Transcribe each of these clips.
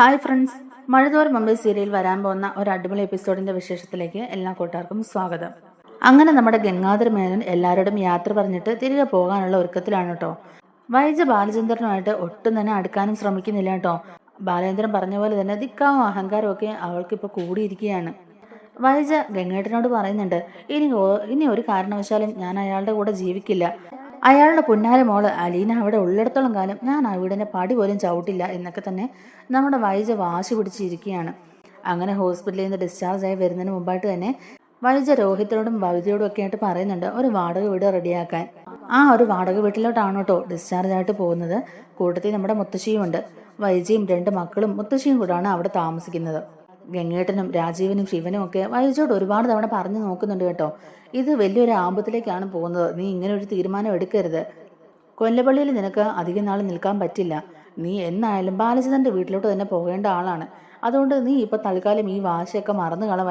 Hi friends. മഴതോർ മുമ്പ് serial വരാൻ പോകുന്ന ഒരു അടിപൊളി എപ്പിസോഡിന്റെ വിശേഷത്തിലേക്ക് എല്ലാ കൂട്ടുകാർക്കും സ്വാഗതം. അങ്ങനെ നമ്മുടെ ഗംഗാധര മേനൻ എല്ലാവരോടും യാത്ര പറഞ്ഞിട്ട് തിരികെ പോകാനുള്ള ഒരുക്കത്തിലാണ് കേട്ടോ വൈജ ബാലചന്ദ്രനുമായിട്ട് ഒട്ടും തന്നെ അടുക്കാനും ശ്രമിക്കുന്നില്ല കേട്ടോ ബാലചന്ദ്രൻ പറഞ്ഞ പോലെ തന്നെ ദിക്കാവും അഹങ്കാരവും ഒക്കെ അവൾക്കിപ്പോൾ കൂടിയിരിക്കുകയാണ്. വൈജ ഗംഗേട്ടനോട് പറയുന്നുണ്ട് ഇനി ഇനി ഒരു കാരണവശാലും ഞാൻ അയാളുടെ കൂടെ ജീവിക്കില്ല. അയാളുടെ പുന്നാര മോൾ അലീന അവിടെ ഉള്ളിടത്തോളം കാലം ഞാൻ ആ വീടിന്റെ പടി പോലും ചവിട്ടില്ല എന്നൊക്കെ തന്നെ നമ്മുടെ വൈജ വാശി പിടിച്ചിരിക്കുകയാണ്. അങ്ങനെ ഹോസ്പിറ്റലിൽ നിന്ന് ഡിസ്ചാർജ് ആയി വരുന്നതിന് മുമ്പായിട്ട് തന്നെ വൈജ രോഹിത്തിനോടും ഭവിതയോടും ഒക്കെ ആയിട്ട് പറയുന്നുണ്ട് ഒരു വാടക വീട് റെഡിയാക്കാൻ. ആ ഒരു വാടക വീട്ടിലോട്ടാണ് കേട്ടോ ഡിസ്ചാർജ് ആയിട്ട് പോകുന്നത്. കൂട്ടത്തിൽ നമ്മുടെ മുത്തശ്ശിയും ഉണ്ട്. വൈജയും രണ്ട് മക്കളും മുത്തശ്ശിയും കൂടാണ് അവിടെ താമസിക്കുന്നത്. ഗംഗേട്ടനും രാജീവനും ശിവനും ഒക്കെ വൈജോട് ഒരുപാട് തവണ പറഞ്ഞു നോക്കുന്നുണ്ട് കേട്ടോ. ഇത് വലിയൊരു ആപത്തിലേക്കാണ് പോകുന്നത്. നീ ഇങ്ങനെ ഒരു തീരുമാനം എടുക്കരുത്. കൊല്ലപ്പള്ളിയിൽ നിനക്ക് അധികം നാൾ നിൽക്കാൻ പറ്റില്ല. നീ എന്നായാലും ബാലചന്ദ്രന്റെ വീട്ടിലോട്ട് തന്നെ പോകേണ്ട ആളാണ്. അതുകൊണ്ട് നീ ഇപ്പൊ തൽക്കാലം ഈ വാശിയൊക്കെ മറന്നു കള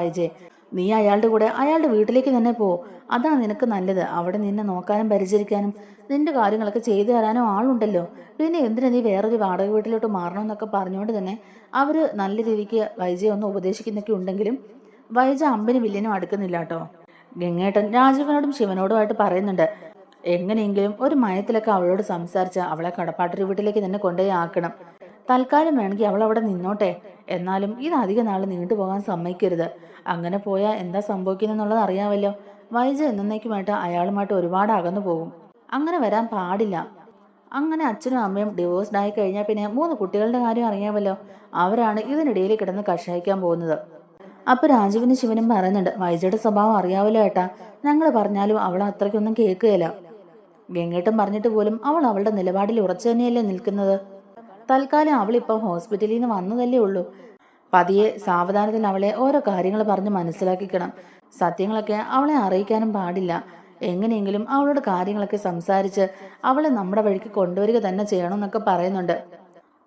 നീ അയാളുടെ കൂടെ അയാളുടെ വീട്ടിലേക്ക് തന്നെ പോ. അതാണ് നിനക്ക് നല്ലത്. അവിടെ നിന്നെ നോക്കാനും പരിചരിക്കാനും നിന്റെ കാര്യങ്ങളൊക്കെ ചെയ്തു തരാനും ആളുണ്ടല്ലോ. പിന്നെ എന്തിനാ നീ വേറൊരു വാടക വീട്ടിലോട്ട് മാറണമെന്നൊക്കെ പറഞ്ഞുകൊണ്ട് തന്നെ അവർ നല്ല രീതിക്ക് വൈജയെ ഒന്ന് ഉപദേശിക്കുന്നൊക്കെ ഉണ്ടെങ്കിലും വൈജ അമ്പനും വില്ലിനും അടുക്കുന്നില്ല കേട്ടോ. ഗംഗേട്ടൻ രാജീവനോടും ശിവനോടുമായിട്ട് പറയുന്നുണ്ട്. എങ്ങനെയെങ്കിലും ഒരു മയത്തിലൊക്കെ അവളോട് സംസാരിച്ച് അവളെ കടപ്പാട്ടൊരു വീട്ടിലേക്ക് തന്നെ കൊണ്ടുപോയി ആക്കണം. തൽക്കാലം വേണമെങ്കിൽ അവൾ അവിടെ നിന്നോട്ടെ. എന്നാലും ഇത് അധിക നാൾ നീണ്ടുപോകാൻ സമ്മതിക്കരുത്. അങ്ങനെ പോയാൽ എന്താ സംഭവിക്കുന്നെന്നുള്ളത് അറിയാമല്ലോ. വൈജ എന്നേക്കുമായിട്ട് അയാളുമായിട്ട് ഒരുപാട് അകന്നു പോകും. അങ്ങനെ വരാൻ പാടില്ല. അങ്ങനെ അച്ഛനും അമ്മയും ഡിവോഴ്സ്ഡ് ആയി കഴിഞ്ഞാൽ പിന്നെ മൂന്ന് കുട്ടികളുടെ കാര്യം അറിയാമല്ലോ. അവരാണ് ഇതിനിടയിൽ കിടന്ന് കഷായിക്കാൻ പോകുന്നത്. അപ്പോൾ രാജുവിനും ശിവനും പറയുന്നുണ്ട് വൈജയുടെ സ്വഭാവം അറിയാവല്ലോ ഏട്ടാ. ഞങ്ങൾ പറഞ്ഞാലും അവൾ അത്രയ്ക്കൊന്നും കേൾക്കുകയില്ല. ഗംഗേട്ടൻ പറഞ്ഞിട്ട് പോലും അവൾ അവളുടെ നിലപാടിൽ ഉറച്ചു തന്നെയല്ലേ നിൽക്കുന്നത്. തൽക്കാലം അവൾ ഇപ്പോൾ ഹോസ്പിറ്റലിൽ നിന്ന് വന്നതല്ലേ ഉള്ളൂ. പതിയെ സാവധാനത്തിൽ അവളെ ഓരോ കാര്യങ്ങൾ പറഞ്ഞ് മനസ്സിലാക്കിക്കണം. സത്യങ്ങളൊക്കെ അവളെ അറിയിക്കാനും പാടില്ല. എങ്ങനെയെങ്കിലും അവളോട് കാര്യങ്ങളൊക്കെ സംസാരിച്ച് അവളെ നമ്മുടെ വഴിക്ക് കൊണ്ടുവരിക തന്നെ ചെയ്യണമെന്നൊക്കെ പറയുന്നുണ്ട്.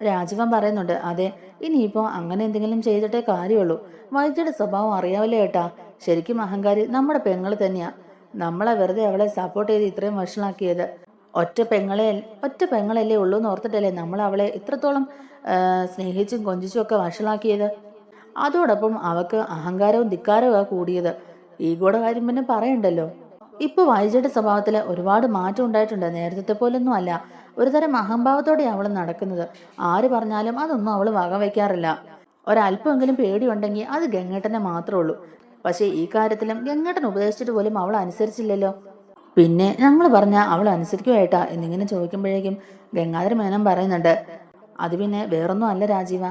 രാജീവൻ പറയുന്നുണ്ട് അതെ ഇനിയിപ്പോ അങ്ങനെ എന്തെങ്കിലും ചെയ്തിട്ടേ കാര്യമുള്ളൂ. വൈദ്യയുടെ സ്വഭാവം അറിയാവില്ല ഏട്ടാ? ശരിക്കും അഹങ്കാരി നമ്മുടെ പെങ്ങൾ തന്നെയാ. നമ്മളെ വെറുതെ അവളെ സപ്പോർട്ട് ചെയ്ത് ഇത്രയും വഷളാക്കിയത്. ഒറ്റ പെങ്ങളെ ഒറ്റ പെങ്ങളല്ലേ ഉള്ളൂ എന്ന് ഓർത്തിട്ടല്ലേ നമ്മൾ അവളെ ഇത്രത്തോളം സ്നേഹിച്ചും കൊഞ്ചിച്ചും ഒക്കെ വഷളാക്കിയത്? അതോടൊപ്പം അവക്ക് അഹങ്കാരവും ധിക്കാരവും കൂടിയത്. ഈഗോയുടെ കാര്യം പിന്നെ പറയണ്ടല്ലോ. ഇപ്പൊ വൈജയുടെ സ്വഭാവത്തിൽ ഒരുപാട് മാറ്റം ഉണ്ടായിട്ടുണ്ട്. നേരത്തെ പോലൊന്നും അല്ല. ഒരുതരം അഹംഭാവത്തോടെ അവൾ നടക്കുന്നത്. ആര് പറഞ്ഞാലും അതൊന്നും അവൾ വകവയ്ക്കാറില്ല ഒരല്പമെങ്കിലും പേടിയുണ്ടെങ്കിൽ അത് ഗംഗേട്ടനെ മാത്രമേ ഉള്ളൂ. പക്ഷേ ഈ കാര്യത്തിലും ഗംഗേട്ടൻ ഉപദേശിച്ചിട്ട് പോലും അവൾ അനുസരിച്ചില്ലല്ലോ. പിന്നെ ഞങ്ങൾ പറഞ്ഞ അവൾ അനുസരിക്കുമായിട്ടാ എന്നിങ്ങനെ ചോദിക്കുമ്പോഴേക്കും ഗംഗാധര മേനൻ പറയുന്നുണ്ട് അത് പിന്നെ വേറൊന്നും അല്ല രാജീവ.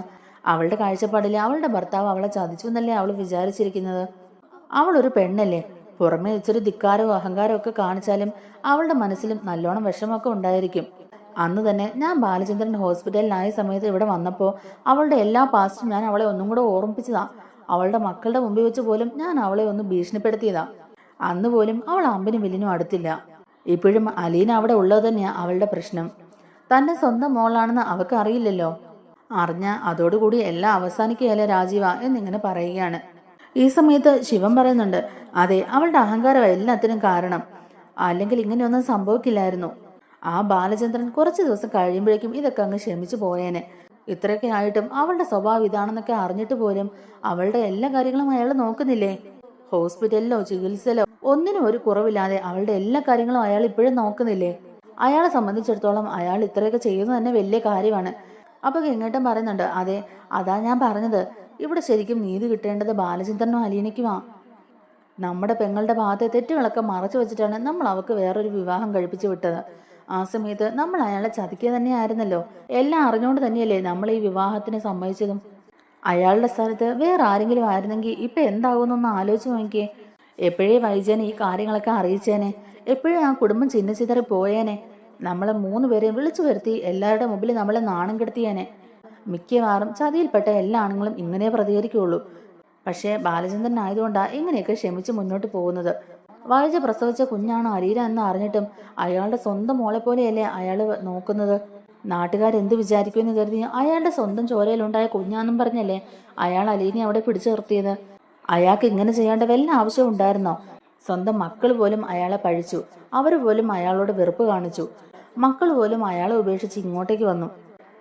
അവളുടെ കാഴ്ചപ്പാടിൽ അവളുടെ ഭർത്താവ് അവളെ ചതിച്ചു എന്നല്ലേ അവൾ വിചാരിച്ചിരിക്കുന്നത്? അവളൊരു പെണ്ണല്ലേ. പുറമെ ഇച്ചിരി ധിക്കാരവും അഹങ്കാരവും ഒക്കെ കാണിച്ചാലും അവളുടെ മനസ്സിലും നല്ലോണം വിഷമമൊക്കെ ഉണ്ടായിരിക്കും. അന്ന് തന്നെ ഞാൻ ബാലചന്ദ്രൻ ഹോസ്പിറ്റലിലായ സമയത്ത് ഇവിടെ വന്നപ്പോൾ അവളുടെ എല്ലാ പാസ്റ്റും ഞാൻ അവളെ ഒന്നും കൂടെ ഓർമ്മിപ്പിച്ചതാ. അവളുടെ മക്കളുടെ മുമ്പിൽ വെച്ച് പോലും ഞാൻ അവളെ ഒന്ന് ഭീഷണിപ്പെടുത്തിയതാ. അന്ന് പോലും അവൾ അമ്പിനും വില്ലിനും അടുത്തില്ല. ഇപ്പോഴും അലീന അവിടെ ഉള്ളത് തന്നെയാ അവളുടെ പ്രശ്നം. തന്റെ സ്വന്തം മോളാണെന്ന് അവൾക്ക് അറിയില്ലല്ലോ. അറിഞ്ഞ അതോടുകൂടി എല്ലാം അവസാനിക്കുകയല്ലേ രാജീവ എന്നിങ്ങനെ പറയുകയാണ്. ഈ സമയത്ത് ശിവൻ പറയുന്നുണ്ട് അതെ അവളുടെ അഹങ്കാരം എല്ലാത്തിനും കാരണം. അല്ലെങ്കിൽ ഇങ്ങനെയൊന്നും സംഭവിക്കില്ലായിരുന്നു. ആ ബാലചന്ദ്രൻ കുറച്ച് ദിവസം കഴിയുമ്പോഴേക്കും ഇതൊക്കെ അങ്ങ് ക്ഷമിച്ചു പോയേനെ. ഇത്രയൊക്കെ ആയിട്ടും അവളുടെ സ്വഭാവം ഇതാണെന്നൊക്കെ അറിഞ്ഞിട്ട് പോലും അവളുടെ എല്ലാ കാര്യങ്ങളും അയാൾ നോക്കുന്നില്ലേ? ഹോസ്പിറ്റലിലോ ചികിത്സയിലോ ഒന്നിനും ഒരു കുറവില്ലാതെ അവളുടെ എല്ലാ കാര്യങ്ങളും അയാൾ ഇപ്പോഴും നോക്കുന്നില്ലേ? അയാളെ സംബന്ധിച്ചിടത്തോളം അയാൾ ഇത്രയൊക്കെ ചെയ്യുന്നത് തന്നെ വലിയ കാര്യമാണ്. അപ്പൊ ഗംഗേട്ടൻ പറയുന്നുണ്ട് അതെ അതാ ഞാൻ പറഞ്ഞത്. ഇവിടെ ശരിക്കും നീതി കിട്ടേണ്ടത് ബാലചന്ദ്രനും അലീനയ്ക്കുമാ നമ്മുടെ പെങ്ങളുടെ ഭാഗത്തെ തെറ്റുകളൊക്കെ മറച്ചു വെച്ചിട്ടാണ് നമ്മൾ അവൾക്ക് വേറൊരു വിവാഹം കഴിപ്പിച്ചു വിട്ടത്. ആ സമയത്ത് നമ്മൾ അയാളെ ചതിക്കുക തന്നെയായിരുന്നല്ലോ. എല്ലാം അറിഞ്ഞുകൊണ്ട് തന്നെയല്ലേ നമ്മൾ ഈ വിവാഹത്തിന് സമ്മതിച്ചതും? അയാളുടെ സ്ഥലത്ത് വേറെ ആരെങ്കിലും ആയിരുന്നെങ്കിൽ ഇപ്പൊ എന്താകുമെന്നൊന്ന് ആലോചിച്ച് നോക്കിയേ. എപ്പോഴേ വൈജനെ ഈ കാര്യങ്ങളൊക്കെ അറിയിച്ചേനെ? എപ്പോഴേ ആ കുടുംബം ചിന്നച്ചിതറി പോയേനെ? നമ്മളെ മൂന്ന് പേരെയും വിളിച്ചു വരുത്തി എല്ലാവരുടെ മുമ്പിൽ നമ്മളെ നാണം കെടുത്തിയേനെ. മിക്കവാറും ചതിയിൽപ്പെട്ട എല്ലാ ആണുങ്ങളും ഇങ്ങനെ പ്രതികരിക്കുകയുള്ളൂ പക്ഷേ ബാലചന്ദ്രൻ ആയതുകൊണ്ടാണ് ഇങ്ങനെയൊക്കെ ക്ഷമിച്ച് മുന്നോട്ട് പോകുന്നത്. വൈജ പ്രസവിച്ച കുഞ്ഞാണ് അരീര എന്ന് അറിഞ്ഞിട്ടും അയാളുടെ സ്വന്തം മോളെ പോലെയല്ലേ അയാൾ നോക്കുന്നത്? നാട്ടുകാരെന്ത് വിചാരിക്കുമെന്ന് കരുതി അയാളുടെ സ്വന്തം ചോരയിലുണ്ടായ കുഞ്ഞാന്നും പറഞ്ഞല്ലേ അയാൾ അലീനെ അവിടെ പിടിച്ചു നിർത്തിയത്? അയാൾക്ക് ഇങ്ങനെ ചെയ്യേണ്ട വല്ല ആവശ്യം ഉണ്ടായിരുന്നോ? സ്വന്തം മക്കൾ പോലും അയാളെ പഴിച്ചു. അവർ പോലും അയാളോട് വെറുപ്പ് കാണിച്ചു. മക്കൾ പോലും അയാളെ ഉപേക്ഷിച്ച് ഇങ്ങോട്ടേക്ക് വന്നു.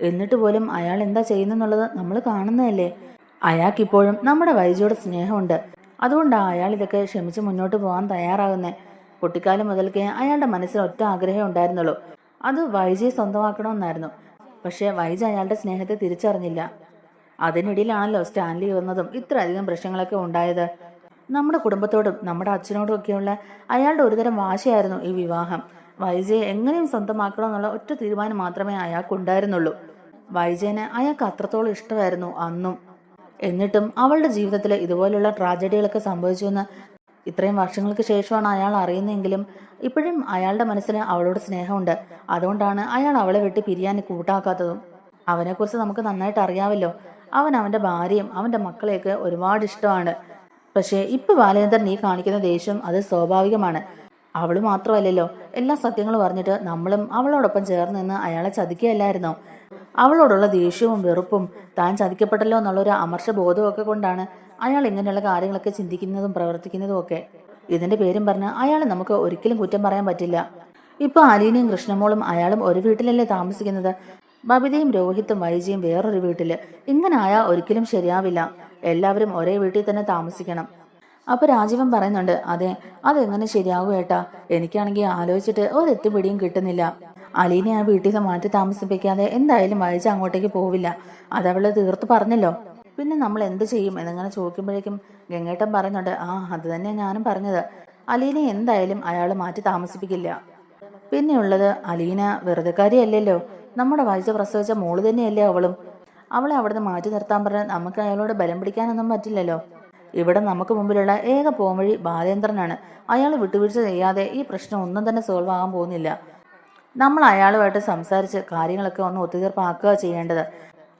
എന്നിട്ട് പോലും അയാൾ എന്താ ചെയ്യുന്നെന്നുള്ളത് നമ്മൾ കാണുന്നതല്ലേ? അയാൾക്കിപ്പോഴും നമ്മുടെ വൈജിയോട് സ്നേഹമുണ്ട്. അതുകൊണ്ടാണ് അയാൾ ഇതൊക്കെ ക്ഷമിച്ച് മുന്നോട്ട് പോകാൻ തയ്യാറാകുന്നത് കുട്ടിക്കാലം മുതൽക്കേ അയാളുടെ മനസ്സിൽ ഒറ്റ ആഗ്രഹം ഉണ്ടായിരുന്നുള്ളൂ. അത് വൈജിയെ സ്വന്തമാക്കണമെന്നായിരുന്നു. പക്ഷേ വൈജി അയാളുടെ സ്നേഹത്തെ തിരിച്ചറിഞ്ഞില്ല. അതിനിടയിലാണല്ലോ സ്റ്റാൻലി വന്നതും ഇത്രയധികം പ്രശ്നങ്ങളൊക്കെ ഉണ്ടായത്. നമ്മുടെ കുടുംബത്തോടും നമ്മുടെ അച്ഛനോടും ഒക്കെയുള്ള അയാളുടെ ഒരുതരം വാശയായിരുന്നു ഈ വിവാഹം. വൈജയെ എങ്ങനെയും സ്വന്തമാക്കണമെന്നുള്ള ഒറ്റ തീരുമാനം മാത്രമേ അയാൾക്കുണ്ടായിരുന്നുള്ളൂ. വൈജയനെ അയാൾക്ക് അത്രത്തോളം ഇഷ്ടമായിരുന്നു അന്നും. എന്നിട്ടും അവളുടെ ജീവിതത്തിൽ ഇതുപോലുള്ള ട്രാജഡികളൊക്കെ സംഭവിച്ചുവെന്ന് ഇത്രയും വർഷങ്ങൾക്ക് ശേഷമാണ് അയാൾ അറിയുന്നതെങ്കിലും ഇപ്പോഴും അയാളുടെ മനസ്സിന് അവളോട് സ്നേഹമുണ്ട്. അതുകൊണ്ടാണ് അയാൾ അവളെ വിട്ട് പിരിയാൻ കൂട്ടാക്കാത്തതും. അവനെക്കുറിച്ച് നമുക്ക് നന്നായിട്ട് അറിയാമല്ലോ. അവൻ അവന്റെ ഭാര്യയും അവന്റെ മക്കളെയൊക്കെ ഒരുപാട് ഇഷ്ടമാണ്. പക്ഷേ ഇപ്പൊ ബാലേന്ദ്രൻ ഈ കാണിക്കുന്ന ദേഷ്യം അത് സ്വാഭാവികമാണ്. അവൾ മാത്രമല്ലല്ലോ എല്ലാ സത്യങ്ങളും പറഞ്ഞിട്ട് നമ്മളും അവളോടൊപ്പം ചേർന്ന് നിന്ന് അയാളെ ചതിക്കുകയല്ലായിരുന്നോ? അവളോടുള്ള ദേഷ്യവും വെറുപ്പും താൻ ചതിക്കപ്പെട്ടല്ലോ എന്നുള്ളൊരു അമർഷ ബോധമൊക്കെ കൊണ്ടാണ് അയാൾ ഇങ്ങനെയുള്ള കാര്യങ്ങളൊക്കെ ചിന്തിക്കുന്നതും പ്രവർത്തിക്കുന്നതും ഒക്കെ. ഇതിന്റെ പേരും പറഞ്ഞ് അയാളെ നമുക്ക് ഒരിക്കലും കുറ്റം പറയാൻ പറ്റില്ല. ഇപ്പൊ അലീനയും കൃഷ്ണമോളും അയാളും ഒരു വീട്ടിലല്ലേ താമസിക്കുന്നത്? ബബിതയും രോഹിത്തും വൈജിയും വേറൊരു വീട്ടിൽ. ഇങ്ങനെ ആയാൽ ഒരിക്കലും ശരിയാവില്ല. എല്ലാവരും ഒരേ വീട്ടിൽ തന്നെ താമസിക്കണം. അപ്പൊ രാജീവൻ പറയുന്നുണ്ട് അതെ അതെങ്ങനെ ശരിയാകും ഏട്ടാ? എനിക്കാണെങ്കിൽ ആലോചിച്ചിട്ട് ഒരെത്തുപിടിയും കിട്ടുന്നില്ല. അലീനെ ആ വീട്ടിൽ നിന്ന് മാറ്റി താമസിപ്പിക്കാതെ എന്തായാലും വൈജ അങ്ങോട്ടേക്ക് പോവില്ല. അതവൾ തീർത്ത് പറഞ്ഞല്ലോ. പിന്നെ നമ്മൾ എന്ത് ചെയ്യും? എന്നിങ്ങനെ ചോദിക്കുമ്പോഴേക്കും ഗംഗേട്ടൻ പറയുന്നുണ്ട് ആ അത് തന്നെ ഞാനും പറഞ്ഞത്. അലീനെ എന്തായാലും അയാൾ മാറ്റി താമസിപ്പിക്കില്ല. പിന്നെയുള്ളത് അലീന വെറുതെക്കാരിയല്ലല്ലോ. നമ്മുടെ വയസ്സ് പ്രസവിച്ച മോൾ തന്നെയല്ലേ അവളും? അവളെ അവിടുന്ന് മാറ്റി നിർത്താൻ പറഞ്ഞാൽ നമുക്ക് അയാളോട് ബലം പിടിക്കാനൊന്നും പറ്റില്ലല്ലോ. ഇവിടെ നമുക്ക് മുമ്പിലുള്ള ഏക പോംവഴി ബാലേന്ദ്രനാണ്. അയാൾ വിട്ടുവീഴ്ച ചെയ്യാതെ ഈ പ്രശ്നം ഒന്നും തന്നെ സോൾവ് ആകാൻ പോകുന്നില്ല. നമ്മൾ അയാളുമായിട്ട് സംസാരിച്ച് കാര്യങ്ങളൊക്കെ ഒന്ന് ഒത്തുതീർപ്പാക്കുക ചെയ്യേണ്ടത്.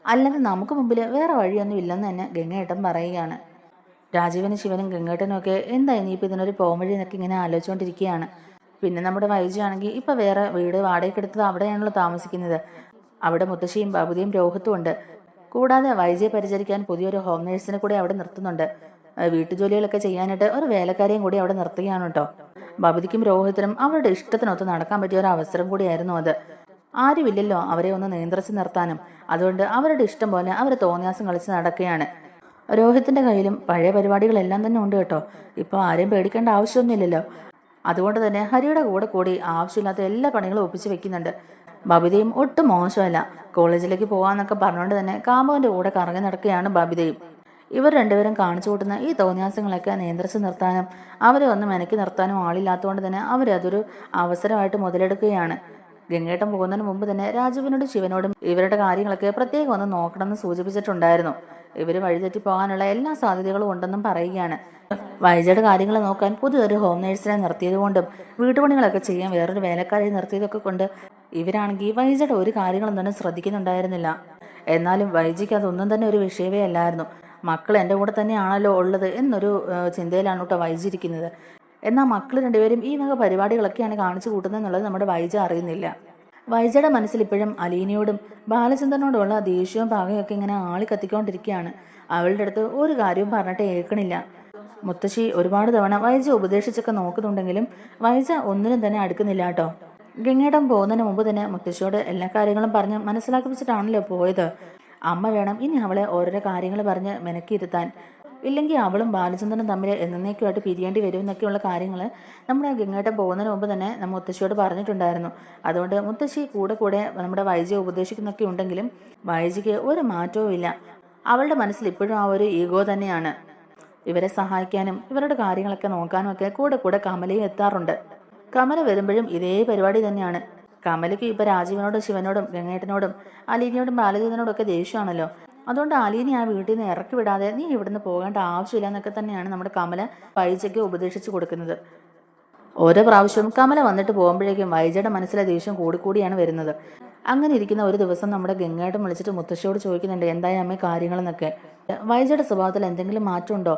അല്ലെങ്കിൽ നമുക്ക് മുമ്പിൽ വേറെ വഴിയൊന്നും ഇല്ലെന്ന് തന്നെ ഗംഗേട്ടൻ പറയുകയാണ്. രാജീവനും ശിവനും ഗംഗേട്ടനും ഒക്കെ എന്താ ഇനിയിപ്പോൾ ഇതിനൊരു പോംവഴി എന്നൊക്കെ ഇങ്ങനെ ആലോചിച്ചുകൊണ്ടിരിക്കുകയാണ് പിന്നെ നമ്മുടെ വൈജിയാണെങ്കിൽ ഇപ്പം വേറെ വീട് വാടകയ്ക്കെടുത്തത് അവിടെയാണല്ലോ താമസിക്കുന്നത്. അവിടെ മുത്തശ്ശിയും ബാബുദിയും രോഹത്തും ഉണ്ട്. കൂടാതെ വൈജയെ പരിചരിക്കാൻ പുതിയൊരു ഹോം നേഴ്സിനെ കൂടി അവിടെ നിർത്തുന്നുണ്ട്. വീട്ടുജോലികളൊക്കെ ചെയ്യാനായിട്ട് ഒരു വേലക്കാരെയും കൂടി അവിടെ നിർത്തുകയാണ് കേട്ടോ. ബബുദിക്കും രോഹിത്തിനും അവരുടെ ഇഷ്ടത്തിനൊത്ത് നടക്കാൻ പറ്റിയ ഒരു അവസരം കൂടിയായിരുന്നു അത്. ആരുമില്ലല്ലോ അവരെ ഒന്ന് നിയന്ത്രിച്ച് നിർത്താനും. അതുകൊണ്ട് അവരുടെ ഇഷ്ടം പോലെ അവർ തോന്നിയാസം കളിച്ച് നടക്കുകയാണ്. രോഹിത്തിന്റെ കയ്യിലും പഴയ പരിപാടികളെല്ലാം തന്നെ ഉണ്ട് കേട്ടോ. ഇപ്പോൾ ആരെയും പേടിക്കേണ്ട ആവശ്യമൊന്നുമില്ലല്ലോ. അതുകൊണ്ട് തന്നെ ഹരിയുടെ കൂടെ കൂടി ആവശ്യമില്ലാത്ത എല്ലാ പണികളും ഒപ്പിച്ച് വെക്കുന്നുണ്ട്. ബബിതയും ഒട്ടും മോശമല്ല. കോളേജിലേക്ക് പോകാന്നൊക്കെ പറഞ്ഞുകൊണ്ട് തന്നെ കാമുവിന്റെ കൂടെ കറങ്ങി നടക്കുകയാണ് ബബിതയും. ഇവർ രണ്ടുപേരും കാണിച്ചു കൂട്ടുന്ന ഈ തോന്നിയാസങ്ങളൊക്കെ നിയന്ത്രിച്ച് നിർത്താനും അവരെ ഒന്ന് മെനക്കി നിർത്താനും ആളില്ലാത്തതുകൊണ്ട് തന്നെ അവരതൊരു അവസരമായിട്ട് മുതലെടുക്കുകയാണ്. ഗംഗേട്ടൻ പോകുന്നതിന് മുമ്പ് തന്നെ രാജുവിനോടും ശിവനോടും ഇവരുടെ കാര്യങ്ങളൊക്കെ പ്രത്യേകം ഒന്ന് നോക്കണമെന്ന് സൂചിപ്പിച്ചിട്ടുണ്ടായിരുന്നു. ഇവർ വഴിതെറ്റി പോകാനുള്ള എല്ലാ സാധ്യതകളും ഉണ്ടെന്നും പറയുകയാണ്. വൈജയുടെ കാര്യങ്ങൾ നോക്കാൻ പുതിയൊരു ഹോം നേഴ്സിനെ നിർത്തിയതുകൊണ്ടും വീട്ടുപണികളൊക്കെ ചെയ്യാൻ വേറൊരു വേലക്കാരെ നിർത്തിയതൊക്കെ കൊണ്ട് ഇവരാണെങ്കിൽ വൈജയുടെ ഒരു കാര്യങ്ങളും തന്നെ ശ്രദ്ധിക്കുന്നുണ്ടായിരുന്നില്ല. എന്നാലും വൈജിക്ക് അതൊന്നും തന്നെ ഒരു വിഷയമേ അല്ലായിരുന്നു. മക്കൾ എന്റെ കൂടെ തന്നെയാണല്ലോ ഉള്ളത് എന്നൊരു ചിന്തയിലാണ് കേട്ടോ വൈജിരിക്കുന്നത് എന്നാൽ മക്കൾ രണ്ടുപേരും ഈ വക പരിപാടികളൊക്കെയാണ് കാണിച്ചു കൂട്ടുന്നത് എന്നുള്ളത് നമ്മുടെ വൈജ അറിയുന്നില്ല. വൈജയുടെ മനസ്സിൽ ഇപ്പോഴും അലീനയോടും ബാലചന്ദ്രനോടുമുള്ള ദേഷ്യവും പാകയൊക്കെ ഇങ്ങനെ ആളി കത്തിക്കൊണ്ടിരിക്കുകയാണ്. അവളുടെ അടുത്ത് ഒരു കാര്യവും പറഞ്ഞിട്ട് ഏൽക്കണില്ല. മുത്തശ്ശി ഒരുപാട് തവണ വൈജ ഉപദേശിച്ചൊക്കെ നോക്കുന്നുണ്ടെങ്കിലും വൈജ ഒന്നിനും തന്നെ അടുക്കുന്നില്ല കേട്ടോ. ഗംഗേടം പോകുന്നതിന് മുമ്പ് തന്നെ മുത്തശ്ശിയോട് എല്ലാ കാര്യങ്ങളും പറഞ്ഞ് മനസ്സിലാക്കിപ്പിച്ചിട്ടാണല്ലോ പോയത്. അമ്മ വേണം ഇനി അവളെ ഓരോരോ കാര്യങ്ങൾ പറഞ്ഞ് മെനക്കിയിരുത്താൻ ഇല്ലെങ്കിൽ അവളും ബാലചന്ദ്രനും തമ്മിൽ എന്നേക്കുമായിട്ട് പിരിയേണ്ടി വരും എന്നൊക്കെയുള്ള കാര്യങ്ങൾ നമ്മുടെ ഗംഗേട്ടൻ പോകുന്നതിന് മുമ്പ് തന്നെ നമ്മൾ മുത്തശ്ശിയോട് പറഞ്ഞിട്ടുണ്ടായിരുന്നു. അതുകൊണ്ട് മുത്തശ്ശി കൂടെ കൂടെ നമ്മുടെ വൈജിയെ ഉപദേശിക്കുന്നൊക്കെ ഉണ്ടെങ്കിലും വൈജിക്ക് ഒരു മാറ്റവും ഇല്ല. അവളുടെ മനസ്സിൽ ഇപ്പോഴും ആ ഒരു ഈഗോ തന്നെയാണ്. ഇവരെ സഹായിക്കാനും ഇവരുടെ കാര്യങ്ങളൊക്കെ നോക്കാനും ഒക്കെ കൂടെ കൂടെ കമലയും എത്താറുണ്ട്. കമല വരുമ്പോഴും ഇതേ പരിപാടി തന്നെയാണ്. കമലയ്ക്ക് ഇപ്പൊ രാജീവനോടും ശിവനോടും ഗംഗേട്ടനോടും അലീനയോടും ബാലചന്ദ്രനോടും ഒക്കെ ദേഷ്യമാണല്ലോ. അതുകൊണ്ട് അലീനെ ആ വീട്ടിൽ നിന്ന് ഇറക്കി വിടാതെ നീ ഇവിടുന്ന് പോകേണ്ട ആവശ്യമില്ല എന്നൊക്കെ തന്നെയാണ് നമ്മുടെ കമല വൈജയ്ക്ക് ഉപദേശിച്ചു കൊടുക്കുന്നത്. ഓരോ പ്രാവശ്യവും കമല വന്നിട്ട് പോകുമ്പോഴേക്കും വൈജയുടെ മനസ്സിലെ ദേഷ്യം കൂടിക്കൂടിയാണ് വരുന്നത്. അങ്ങനെ ഇരിക്കുന്ന ഒരു ദിവസം നമ്മുടെ ഗംഗേട്ടൻ വിളിച്ചിട്ട് മുത്തശ്ശിയോട് ചോദിക്കുന്നുണ്ട് എന്തായി അമ്മ കാര്യങ്ങളെന്നൊക്കെ? വൈജയുടെ സ്വഭാവത്തിൽ എന്തെങ്കിലും മാറ്റമുണ്ടോ?